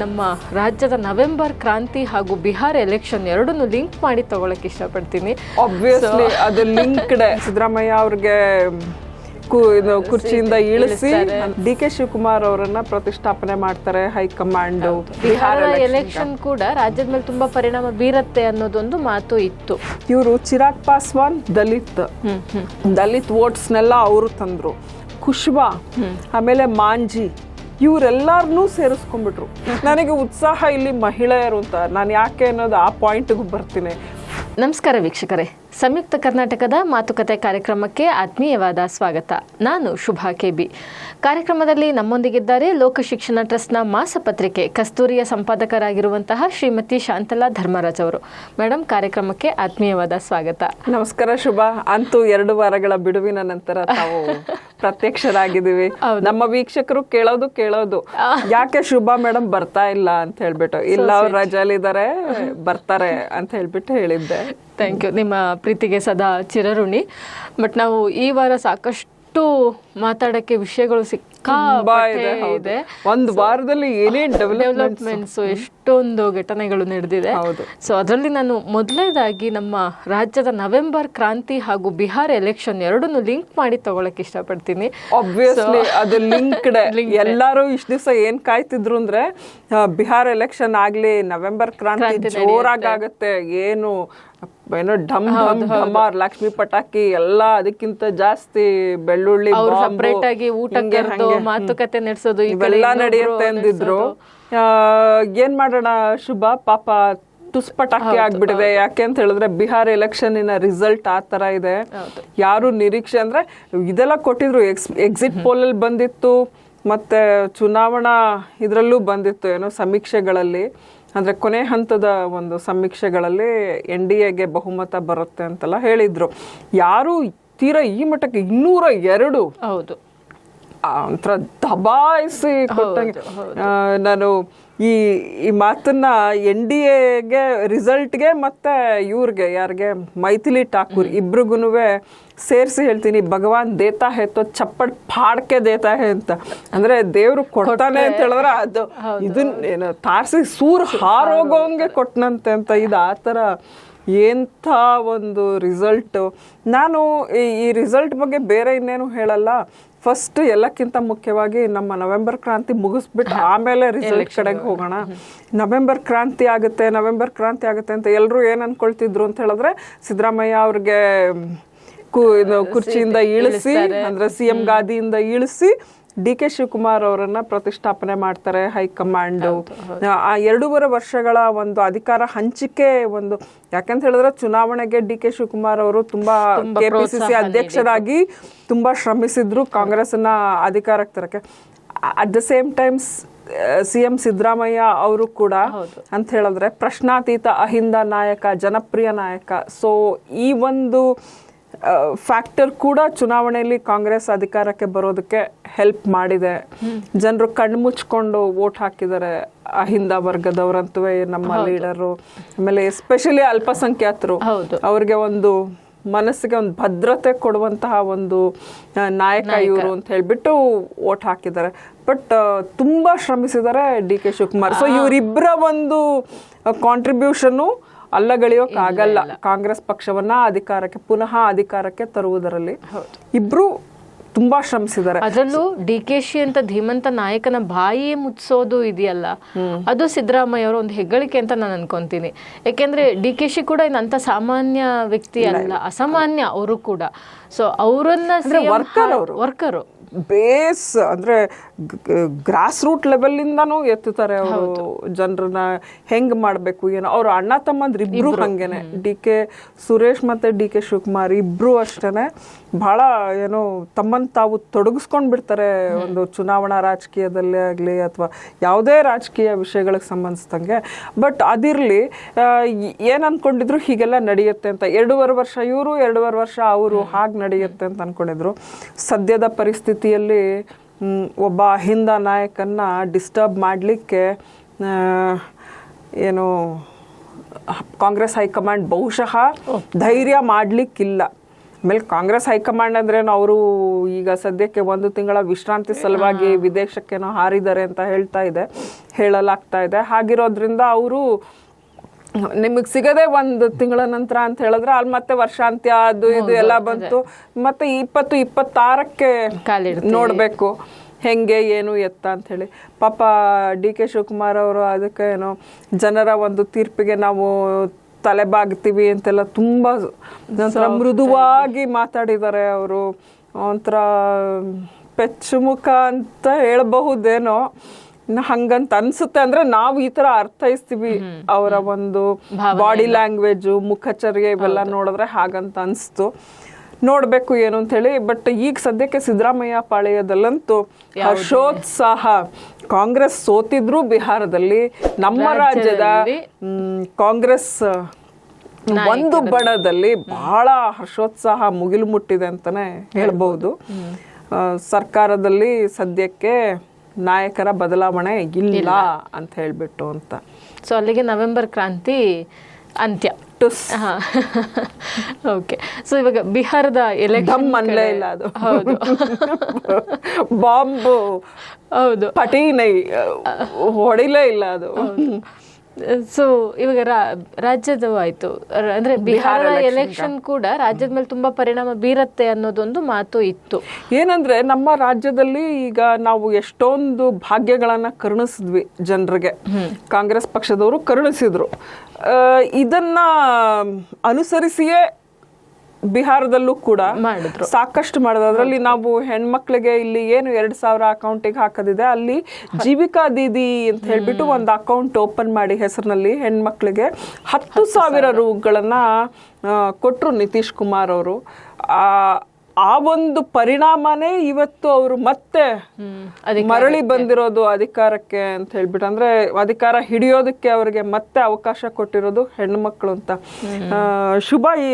ನಮ್ಮ ರಾಜ್ಯದ ನವೆಂಬರ್ ಕ್ರಾಂತಿ ಹಾಗೂ ಬಿಹಾರ ಎಲೆಕ್ಷನ್ ಎರಡನ್ನೂ ಲಿಂಕ್ ಮಾಡಿ ತಗೊಳಕ್ ಇಷ್ಟಪಡ್ತೀನಿ. ಆಬ್ವಿಯಸ್ಲಿ ಅದು ಲಿಂಕ್ಡ್ ಸಿದ್ದರಾಮಯ್ಯ ಅವ್ರಿಗೆ ಕುರ್ಚಿಯಿಂದ ಇಳಿಸಿ ಡಿ ಕೆ ಶಿವಕುಮಾರ್ ಅವರನ್ನ ಪ್ರತಿಷ್ಠಾಪನೆ ಮಾಡ್ತಾರೆ ಹೈಕಮಾಂಡ್ ಬಿಹಾರ ಎಲೆಕ್ಷನ್ ಕೂಡ ರಾಜ್ಯದ ಮೇಲೆ ತುಂಬಾ ಪರಿಣಾಮ ಬೀರತ್ತೆ ಅನ್ನೋದೊಂದು ಮಾತು ಇತ್ತು. ಇವರು ಚಿರಾಗ್ ಪಾಸ್ವಾನ್ ದಲಿತ್. ದಲಿತ್ ವೋಟ್ಸ್ನೆಲ್ಲ ಅವರು ತಂದ್ರು. ಖುಷ್ಬಾ ಆಮೇಲೆ ಮಾಂಜಿ. ಇವರೆಲ್ಲರನ್ನೂ ಸೇರಿಸ್ಕೊಂಡ್ಬಿಟ್ರು. ನನಗೆ ಉತ್ಸಾಹ ಇಲ್ಲಿ ಮಹಿಳೆಯರು ಅಂತ. ನಾನು ಯಾಕೆ ಅನ್ನೋದು ಆ ಪಾಯಿಂಟಿಗೂ ಬರ್ತೀನಿ. ನಮಸ್ಕಾರ ವೀಕ್ಷಕರೇ. ಸಂಯುಕ್ತ ಕರ್ನಾಟಕದ ಮಾತುಕತೆ ಕಾರ್ಯಕ್ರಮಕ್ಕೆ ಆತ್ಮೀಯವಾದ ಸ್ವಾಗತ. ನಾನು ಶುಭಾ ಕೆಬಿ. ಕಾರ್ಯಕ್ರಮದಲ್ಲಿ ನಮ್ಮೊಂದಿಗಿದ್ದಾರೆ ಲೋಕ ಶಿಕ್ಷಣ ಟ್ರಸ್ಟ್ನ ಮಾಸಪತ್ರಿಕೆ ಕಸ್ತೂರಿಯ ಸಂಪಾದಕರಾಗಿರುವಂತಹ ಶ್ರೀಮತಿ ಶಾಂತಲಾ ಧರ್ಮರಾಜ್ ಅವರು. ಮೇಡಮ್ ಕಾರ್ಯಕ್ರಮಕ್ಕೆ ಆತ್ಮೀಯವಾದ ಸ್ವಾಗತ. ನಮಸ್ಕಾರ ಶುಭಾ. ಅಂತೂ ಎರಡು ವಾರಗಳ ಬಿಡುವಿನ ನಂತರ ತಾವು ಪ್ರತ್ಯಕ್ಷರಾಗಿದ್ದೀವಿ. ನಮ್ಮ ವೀಕ್ಷಕರು ಕೇಳೋದು ಕೇಳೋದು. ಯಾಕೆ ಶುಭ ಮೇಡಮ್ ಬರ್ತಾ ಇಲ್ಲ ಅಂತ ಹೇಳ್ಬಿಟ್ಟು. ಇಲ್ಲ ಅವ್ರು ರಜಾಲಿದ್ದಾರೆ ಬರ್ತಾರೆ ಅಂತ ಹೇಳ್ಬಿಟ್ಟು ಹೇಳಿದ್ದೆ. ಥ್ಯಾಂಕ್ ಯು ನಿಮ್ಮ ಪ್ರೀತಿಗೆ ಸದಾ ಚಿರಋಣಿ. ಬಟ್ ನಾವು ಈ ವಾರ ಸಾಕಷ್ಟು ಮಾತಾಡಕ್ಕೆ ವಿಷಯಗಳು ಸಿಕ್ಕಾಪಟ್ಟೆ ಇದೆ. ಒಂದು ವಾರದಲ್ಲಿ ಏನೇನ್ ಡೆವಲಪ್ಮೆಂಟ್ ಡೆವಲಪ್ಮೆಂಟ್ಸ್ ಎಷ್ಟೊಂದು ಘಟನೆಗಳು ನಡೆದಿದೆ. ಸೊ ಅದರಲ್ಲಿ ನಾನು ಮೊದಲನೇದಾಗಿ ನಮ್ಮ ರಾಜ್ಯದ ನವೆಂಬರ್ ಕ್ರಾಂತಿ ಹಾಗೂ ಬಿಹಾರ್ ಎಲೆಕ್ಷನ್ ಎರಡನ್ನು ಲಿಂಕ್ ಮಾಡಿ ತಗೊಳಕ್ ಇಷ್ಟಪಡ್ತೀನಿ. ಆಬ್ವಿಯಸ್ಲಿ ಅದು ಲಿಂಕ್ಡ್ ಎಲ್ಲಾರು ಇಷ್ಟ ದಿವಸ ಏನ್ ಕಾಯ್ತಿದ್ರು ಅಂದ್ರೆ ಬಿಹಾರ್ ಎಲೆಕ್ಷನ್ ಆಗ್ಲಿ ನವೆಂಬರ್ ಕ್ರಾಂತಿ ಜೋರಾಗುತ್ತೆ ಆಗತ್ತೆ ಏನು ಏನೋ ಡಮ್ ಢಮ್ ಢಮಾರ್ ಲಕ್ಷ್ಮಿ ಪಟಾಕಿ ಎಲ್ಲ ಅದಕ್ಕಿಂತ ಜಾಸ್ತಿ ಬೆಳ್ಳುಳ್ಳಿ ಸಪ್ರೇಟ್ ಆಗಿ ಊಟ ಕರೆದು ಮಾತುಕತೆ ನಡೆಸೋದು ಇವೆಲ್ಲ ನಡೆಯುತ್ತೆ ಅಂದಿದ್ರು. ಏನ್ ಮಾಡೋಣ ಶುಭ? ಪಾಪ ತುಸ್ಪಟಾಕಿ ಆಗ್ಬಿಟ್ಟಿದೆ. ಯಾಕೆ ಅಂತ ಹೇಳಿದ್ರೆ ಬಿಹಾರ್ ಎಲೆಕ್ಷನ್ನಿನ ರಿಸಲ್ಟ್ ಆ ತರ ಇದೆ. ಯಾರು ನಿರೀಕ್ಷೆ ಅಂದ್ರೆ ಇದೆಲ್ಲ ಕೊಟ್ಟಿದ್ರು. ಎಕ್ಸ್ ಎಕ್ಸಿಟ್ ಅಲ್ಲಿ ಬಂದಿತ್ತು ಮತ್ತೆ ಚುನಾವಣಾ ಇದರಲ್ಲೂ ಬಂದಿತ್ತು ಏನೋ ಸಮೀಕ್ಷೆಗಳಲ್ಲಿ. ಅಂದ್ರೆ ಕೊನೆ ಹಂತದ ಒಂದು ಸಮೀಕ್ಷೆಗಳಲ್ಲಿ ಎನ್ ಡಿ ಎಗೆ ಬಹುಮತ ಬರುತ್ತೆ ಅಂತೆಲ್ಲ ಹೇಳಿದ್ರು. ಯಾರು ತೀರಾ ಈ ಮಟ್ಟಕ್ಕೆ ಇನ್ನೂರ ಎರಡು ಹೌದು ಒಂಥರ ದಬಾಯಿಸಿ ಕೊಟ್ಟಂಗೆ. ನಾನು ಈ ಈ ಮಾತನ್ನ ಎನ್ ಡಿ ಎಗೆ ರಿಸಲ್ಟ್ಗೆ ಮತ್ತೆ ಇವ್ರಿಗೆ ಯಾರಿಗೆ ಮೈಥಿಲಿ ಠಾಕೂರ್ ಇಬ್ರಿಗೂ ಸೇರಿಸಿ ಹೇಳ್ತೀನಿ ಭಗವಾನ್ ದೇತಾ ಹೇ ಚಪ್ಪಡ್ ಪಾಡ್ಕೆ ದೇತಾ ಹೇ ಅಂತ. ಅಂದ್ರೆ ದೇವ್ರು ಕೊಡ್ತಾನೆ ಅಂತ ಹೇಳಿದ್ರೆ ಅದು ಇದನ್ನ ಏನು ತಾರ್ಸಿ ಸೂರ್ ಹಾರೋಗೋಂಗೆ ಕೊಟ್ಟನಂತೆ ಅಂತ. ಇದು ಆ ಥರ ಎಂಥ ಒಂದು ರಿಸಲ್ಟು. ನಾನು ಈ- ರಿಸಲ್ಟ್ ಬಗ್ಗೆ ಬೇರೆ ಇನ್ನೇನು ಹೇಳಲ್ಲ. ಫಸ್ಟ್ ಎಲ್ಲಕ್ಕಿಂತ ಮುಖ್ಯವಾಗಿ ನಮ್ಮ ನವೆಂಬರ್ ಕ್ರಾಂತಿ ಮುಗಿಸ್ಬಿಟ್ಟು ಆಮೇಲೆ ರಿಸಲ್ಟ್ ಕಡೆಗೆ ಹೋಗೋಣ. ನವೆಂಬರ್ ಕ್ರಾಂತಿ ಆಗುತ್ತೆ ನವೆಂಬರ್ ಕ್ರಾಂತಿ ಆಗುತ್ತೆ ಅಂತ ಎಲ್ಲರೂ ಏನು ಅಂದ್ಕೊಳ್ತಿದ್ರು ಅಂತ ಹೇಳಿದ್ರೆ ಸಿದ್ದರಾಮಯ್ಯ ಅವ್ರಿಗೆ ಕುರ್ಚಿಯಿಂದ ಇಳಿಸಿ ಅಂದ್ರೆ ಸಿ ಎಂ ಗಾದಿಯಿಂದ ಇಳಿಸಿ ಡಿ ಕೆ ಶಿವಕುಮಾರ್ ಅವರನ್ನ ಪ್ರತಿಷ್ಠಾಪನೆ ಮಾಡ್ತಾರೆ ಹೈಕಮಾಂಡ್. ಆ ಎರಡೂವರೆ ವರ್ಷಗಳ ಒಂದು ಅಧಿಕಾರ ಹಂಚಿಕೆ ಒಂದು ಯಾಕಂತ ಹೇಳಿದ್ರೆ ಚುನಾವಣೆಗೆ ಡಿ ಕೆ ಶಿವಕುಮಾರ್ ಅವರು ತುಂಬಾ ಕೆಪಿಸಿಸಿ ಅಧ್ಯಕ್ಷರಾಗಿ ತುಂಬಾ ಶ್ರಮಿಸಿದ್ರು ಕಾಂಗ್ರೆಸ್ ಕಾಂಗ್ರೆಸ್ನ ಅಧಿಕಾರಕ್ಕೆ. ತರಕ್ಕೆ at the same times C M Siddaramaiah ಅವರು ಕೂಡ ಅಂತ ಹೇಳಿದ್ರೆ ಪ್ರಶ್ನಾತೀತ ಅಹಿಂದ ನಾಯಕ ಜನಪ್ರಿಯ ನಾಯಕ. ಸೊ ಈ ಒಂದು ಫ್ಯಾಕ್ಟರ್ ಕೂಡ ಚುನಾವಣೆಯಲ್ಲಿ ಕಾಂಗ್ರೆಸ್ ಅಧಿಕಾರಕ್ಕೆ ಬರೋದಕ್ಕೆ ಹೆಲ್ಪ್ ಮಾಡಿದೆ. ಜನರು ಕಣ್ಣು ಮುಚ್ಕೊಂಡು ವೋಟ್ ಹಾಕಿದ್ದಾರೆ. ಅಹಿಂದ ವರ್ಗದವರಂತೂ ನಮ್ಮ ಲೀಡರು ಆಮೇಲೆ ಎಸ್ಪೆಷಲಿ ಅಲ್ಪಸಂಖ್ಯಾತರು. ಅವ್ರಿಗೆ ಒಂದು ಮನಸ್ಸಿಗೆ ಒಂದು ಭದ್ರತೆ ಕೊಡುವಂತಹ ಒಂದು ನಾಯಕ ಇವರು ಅಂತ ಹೇಳ್ಬಿಟ್ಟು ವೋಟ್ ಹಾಕಿದ್ದಾರೆ. ಬಟ್ ತುಂಬಾ ಶ್ರಮಿಸಿದ್ದಾರೆ ಡಿ ಕೆ ಶಿವಕುಮಾರ್. ಸೊ ಇವರಿಬ್ಬರ ಒಂದು ಕಾಂಟ್ರಿಬ್ಯೂಷನ್ನು ಅಲ್ಲಗಳಿಯೋಕ್ ಆಗಲ್ಲ ಕಾಂಗ್ರೆಸ್ ಪಕ್ಷವನ್ನ ಅಧಿಕಾರಕ್ಕೆ ಪುನಃ ಅಧಿಕಾರಕ್ಕೆ ತರುವುದರಲ್ಲಿ ಇಬ್ರು ತುಂಬಾ ಶ್ರಮಿಸಿದ್ದಾರೆ. ಅದರಲ್ಲೂ ಡಿ ಕೆ ಶಿ ಅಂತ ಧೀಮಂತ ನಾಯಕನ ಬಾಯಿ ಮುಚ್ಚೋದು ಇದೆಯಲ್ಲ ಅದು ಸಿದ್ದರಾಮಯ್ಯ ಅವರ ಒಂದು ಹೆಗ್ಗಳಿಕೆ ಅಂತ ನಾನು ಅನ್ಕೊಂತೀನಿ. ಯಾಕೆಂದ್ರೆ ಡಿ ಕೆ ಶಿ ಕೂಡ ಇನ್ನಂತ ಸಾಮಾನ್ಯ ವ್ಯಕ್ತಿ ಅಲ್ಲ ಅಸಾಮಾನ್ಯ ಅವರು ಕೂಡ. ಸೊ ಅವರನ್ನ ವರ್ಕರ್ ಅವರು. ವರ್ಕರು. ಬೇಸ್ ಅಂದ್ರೆ ಗ್ರಾಸ್ ರೂಟ್ ಲೆವೆಲ್ ಇಂದಾನು ಎತ್ತುತ್ತಾರೆ ಅವರು. ಜನರನ್ನ ಹೆಂಗ್ ಮಾಡ್ಬೇಕು ಏನೋ. ಅವ್ರ ಅಣ್ಣ ತಮ್ಮಂದ್ರೆ ಇಬ್ರು ಹಂಗೇನೆ. ಡಿ ಕೆ ಸುರೇಶ್ ಮತ್ತೆ ಡಿ ಕೆ ಶಿವಕುಮಾರ್ ಇಬ್ರು ಅಷ್ಟೇನೆ. ಬಹಳ ಏನು ತಮ್ಮನ್ನು ತಾವು ತೊಡಗಿಸ್ಕೊಂಡು ಬಿಡ್ತಾರೆ ಒಂದು ಚುನಾವಣಾ ರಾಜಕೀಯದಲ್ಲೇ ಆಗಲಿ ಅಥವಾ ಯಾವುದೇ ರಾಜಕೀಯ ವಿಷಯಗಳಿಗೆ ಸಂಬಂಧಿಸಿದಂಗೆ. ಬಟ್ ಅದಿರಲಿ ಏನು ಅಂದ್ಕೊಂಡಿದ್ರು ಹೀಗೆಲ್ಲ ನಡೆಯುತ್ತೆ ಅಂತ. ಎರಡೂವರೆ ವರ್ಷ ಇವರು ಎರಡೂವರೆ ವರ್ಷ ಅವರು ಹಾಗೆ ನಡೆಯುತ್ತೆ ಅಂತ ಅಂದ್ಕೊಂಡಿದ್ರು ಸದ್ಯದ ಪರಿಸ್ಥಿತಿಯಲ್ಲಿ ಒಬ್ಬ ಅಹಿಂದ ನಾಯಕನ್ನ ಡಿಸ್ಟರ್ಬ್ ಮಾಡಲಿಕ್ಕೆ ಏನು ಕಾಂಗ್ರೆಸ್ ಹೈಕಮಾಂಡ್ ಬಹುಶಃ ಧೈರ್ಯ ಮಾಡಲಿಕ್ಕಿಲ್ಲ. ಆಮೇಲೆ ಕಾಂಗ್ರೆಸ್ ಹೈಕಮಾಂಡ್ ಅಂದ್ರೇನು ಅವರು ಈಗ ಸದ್ಯಕ್ಕೆ ಒಂದು ತಿಂಗಳ ವಿಶ್ರಾಂತಿ ಸಲುವಾಗಿ ವಿದೇಶಕ್ಕೇನೋ ಹಾರಿದ್ದಾರೆ ಅಂತ ಹೇಳ್ತಾ ಇದೆ ಹೇಳಲಾಗ್ತಾ ಇದೆ. ಹಾಗಿರೋದ್ರಿಂದ ಅವರು ನಿಮಗೆ ಸಿಗದೆ ಒಂದು ತಿಂಗಳ ನಂತರ ಅಂತ ಹೇಳಿದ್ರೆ ಅಲ್ಲಿ ಮತ್ತೆ ವರ್ಷಾಂತ್ಯ ಅದು ಇದು ಎಲ್ಲ ಬಂತು. ಮತ್ತೆ ಇಪ್ಪತ್ತು ಇಪ್ಪತ್ತಾರಕ್ಕೆ. ನೋಡಬೇಕು ಹೆಂಗೆ ಏನು ಎತ್ತ ಅಂತ ಹೇಳಿ. ಪಾಪ ಡಿ ಕೆ ಶಿವಕುಮಾರ್ ಅವರು ಅದಕ್ಕೆ ಏನೋ ಜನರ ಒಂದು ತೀರ್ಪಿಗೆ ನಾವು ತಲೆ ಬಾಗ್ತೀವಿ ಅಂತೆಲ್ಲ ತುಂಬ ಒಂಥರ ಮೃದುವಾಗಿ ಮಾತಾಡಿದ್ದಾರೆ ಅವರು. ಒಂಥರ ಪೆಚ್ಚುಮುಖ ಅಂತ ಹೇಳಬಹುದೇನೋ. ಹಂಗಂತ ಅನ್ಸುತ್ತೆ ಅಂದ್ರೆ ನಾವು ಈ ತರ ಅರ್ಥೈಸ್ತೀವಿ ಅವರ ಒಂದು ಬಾಡಿ ಲ್ಯಾಂಗ್ವೇಜ್ ಮುಖಚರ್ಯ ಇವೆಲ್ಲ ನೋಡಿದ್ರೆ ಹಾಗಂತ ಅನ್ಸ್ತು. ನೋಡ್ಬೇಕು ಏನು ಅಂತ ಹೇಳಿ ಬಟ್ ಈಗ ಸದ್ಯಕ್ಕೆ ಸಿದ್ದರಾಮಯ್ಯ ಪಾಳ್ಯದಲ್ಲಂತೂ ಹರ್ಷೋತ್ಸಾಹ ಕಾಂಗ್ರೆಸ್ ಸೋತಿದ್ರು ಬಿಹಾರದಲ್ಲಿ ನಮ್ಮ ರಾಜ್ಯದ ಕಾಂಗ್ರೆಸ್ ಒಂದು ಬಣದಲ್ಲಿ ಬಹಳ ಹರ್ಷೋತ್ಸಾಹ ಮುಗಿಲು ಮುಟ್ಟಿದೆ ಅಂತಾನೆ ಹೇಳ್ಬಹುದು ಸರ್ಕಾರದಲ್ಲಿ ಸದ್ಯಕ್ಕೆ ನಾಯಕರ ಬದಲಾವಣೆ ಇಲ್ಲ ಅಂತ ಹೇಳ್ಬಿಟ್ಟು ಅಂತ. ಸೊ ಅಲ್ಲಿಗೆ ನವೆಂಬರ್ ಕ್ರಾಂತಿ ಅಂತ್ಯ. ಟುಸ್. ಹಾ. ಓಕೆ ಸೊ ಇವಾಗ ಬಿಹಾರದ ಎಲೆಕ್ಷನ್ ಇಲ್ಲ ಅದು. ಹೌದು. ಬಾಂಬ್. ಹೌದು. ಪಟೀನೈ ಹೊಡಿಲೇ ಇಲ್ಲ ಅದು. ಸೊ ಇವಾಗ ರಾಜ್ಯದ ಆಯ್ತು. ಅಂದ್ರೆ ಬಿಹಾರ ಎಲೆಕ್ಷನ್ ಕೂಡ ರಾಜ್ಯದ ಮೇಲೆ ತುಂಬಾ ಪರಿಣಾಮ ಬೀರತ್ತೆ ಅನ್ನೋದೊಂದು ಮಾತು ಇತ್ತು. ಏನಂದ್ರೆ ನಮ್ಮ ರಾಜ್ಯದಲ್ಲಿ ಈಗ ನಾವು ಎಷ್ಟೊಂದು ಭಾಗ್ಯಗಳನ್ನ ಕರುಣಿಸಿದ್ವಿ ಜನರಿಗೆ. ಕಾಂಗ್ರೆಸ್ ಪಕ್ಷದವರು ಕರುಣಿಸಿದ್ರು. ಇದನ್ನ ಅನುಸರಿಸಿಯೇ ಬಿಹಾರದಲ್ಲೂ ಕೂಡ ಸಾಕಷ್ಟು ಮಾಡೋದು ಅದರಲ್ಲಿ ನಾವು ಹೆಣ್ಮಕ್ಳಿಗೆ ಇಲ್ಲಿ ಏನು ಎರಡ್ ಸಾವಿರ ಅಕೌಂಟಿಗೆ ಹಾಕೋದಿದೆ ಅಲ್ಲಿ ಜೀವಿಕಾ ದೀದಿ ಅಂತ ಹೇಳ್ಬಿಟ್ಟು ಒಂದು ಅಕೌಂಟ್ ಓಪನ್ ಮಾಡಿ ಹೆಸರಿನಲ್ಲಿ ಹೆಣ್ಮಕ್ಳಿಗೆ ಹತ್ತು ಸಾವಿರ ರೂಗಳನ್ನ ಕೊಟ್ಟರು ನಿತೀಶ್ ಕುಮಾರ್ ಅವರು. ಆ ಒಂದು ಪರಿಣಾಮನೇ ಇವತ್ತು ಅವರು ಮತ್ತೆ ಮರಳಿ ಬಂದಿರೋದು ಅಧಿಕಾರಕ್ಕೆ ಅಂತ ಹೇಳ್ಬಿಟ್ಟು ಅಂದ್ರೆ ಅಧಿಕಾರ ಹಿಡಿಯೋದಕ್ಕೆ ಅವರಿಗೆ ಮತ್ತೆ ಅವಕಾಶ ಕೊಟ್ಟಿರೋದು ಹೆಣ್ಣು ಮಕ್ಕಳು ಅಂತ ಶುಭ ಈ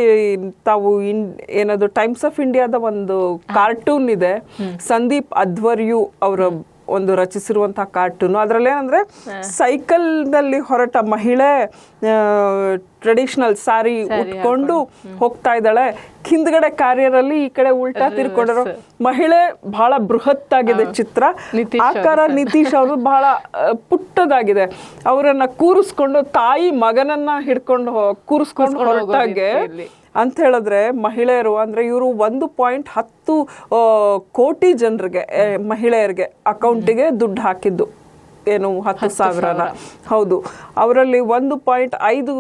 ತಾವು ಇನ್ ಏನದು ಟೈಮ್ಸ್ ಆಫ್ ಇಂಡಿಯಾದ ಒಂದು ಕಾರ್ಟೂನ್ ಇದೆ. ಸಂದೀಪ್ ಅಧ್ವರ್ಯು ಅವರ ಒಂದು ರಚಿಸಿರುವಂತಹ ಕಾರ್ಟೂನ್ ಅದರಲ್ಲಿ ಏನಂದ್ರೆ ಸೈಕಲ್ನಲ್ಲಿ ಹೊರಟ ಮಹಿಳೆ ಟ್ರೆಡಿಷನಲ್ ಸಾರಿ ಉಟ್ಕೊಂಡು ಹೋಗ್ತಾ ಇದ್ದಾಳೆ. ಹಿಂದ್ಗಡೆ ಕಾರ್ಯರಲ್ಲಿ ಈ ಕಡೆ ಉಲ್ಟಾ ತಿರ್ಕೊಂಡಿರೋ ಮಹಿಳೆ ಬಹಳ ಬೃಹತ್ ಆಗಿದೆ ಚಿತ್ರ. ಆಕಾರ ನಿತೀಶ್ ಅವರು ಬಹಳ ಪುಟ್ಟದಾಗಿದೆ. ಅವರನ್ನ ಕೂರಿಸ್ಕೊಂಡು ತಾಯಿ ಮಗನನ್ನ ಹಿಡ್ಕೊಂಡು ಕೂರಿಸ್ಕೊಂಡು ಹೊರಟಾಗೆ ಅಂತ ಹೇಳಿದ್ರೆ ಮಹಿಳೆಯರು ಅಂದರೆ ಇವರು ಒಂದು ಪಾಯಿಂಟ್ ಹತ್ತು ಕೋಟಿ ಜನರಿಗೆ ಮಹಿಳೆಯರಿಗೆ ಅಕೌಂಟಿಗೆ ದುಡ್ಡು ಹಾಕಿದ್ದು. ಏನು ಹತ್ತು ಸಾವಿರನ. ಹೌದು. ಅವರಲ್ಲಿ ಒಂದು ಪಾಯಿಂಟ್ ಐದು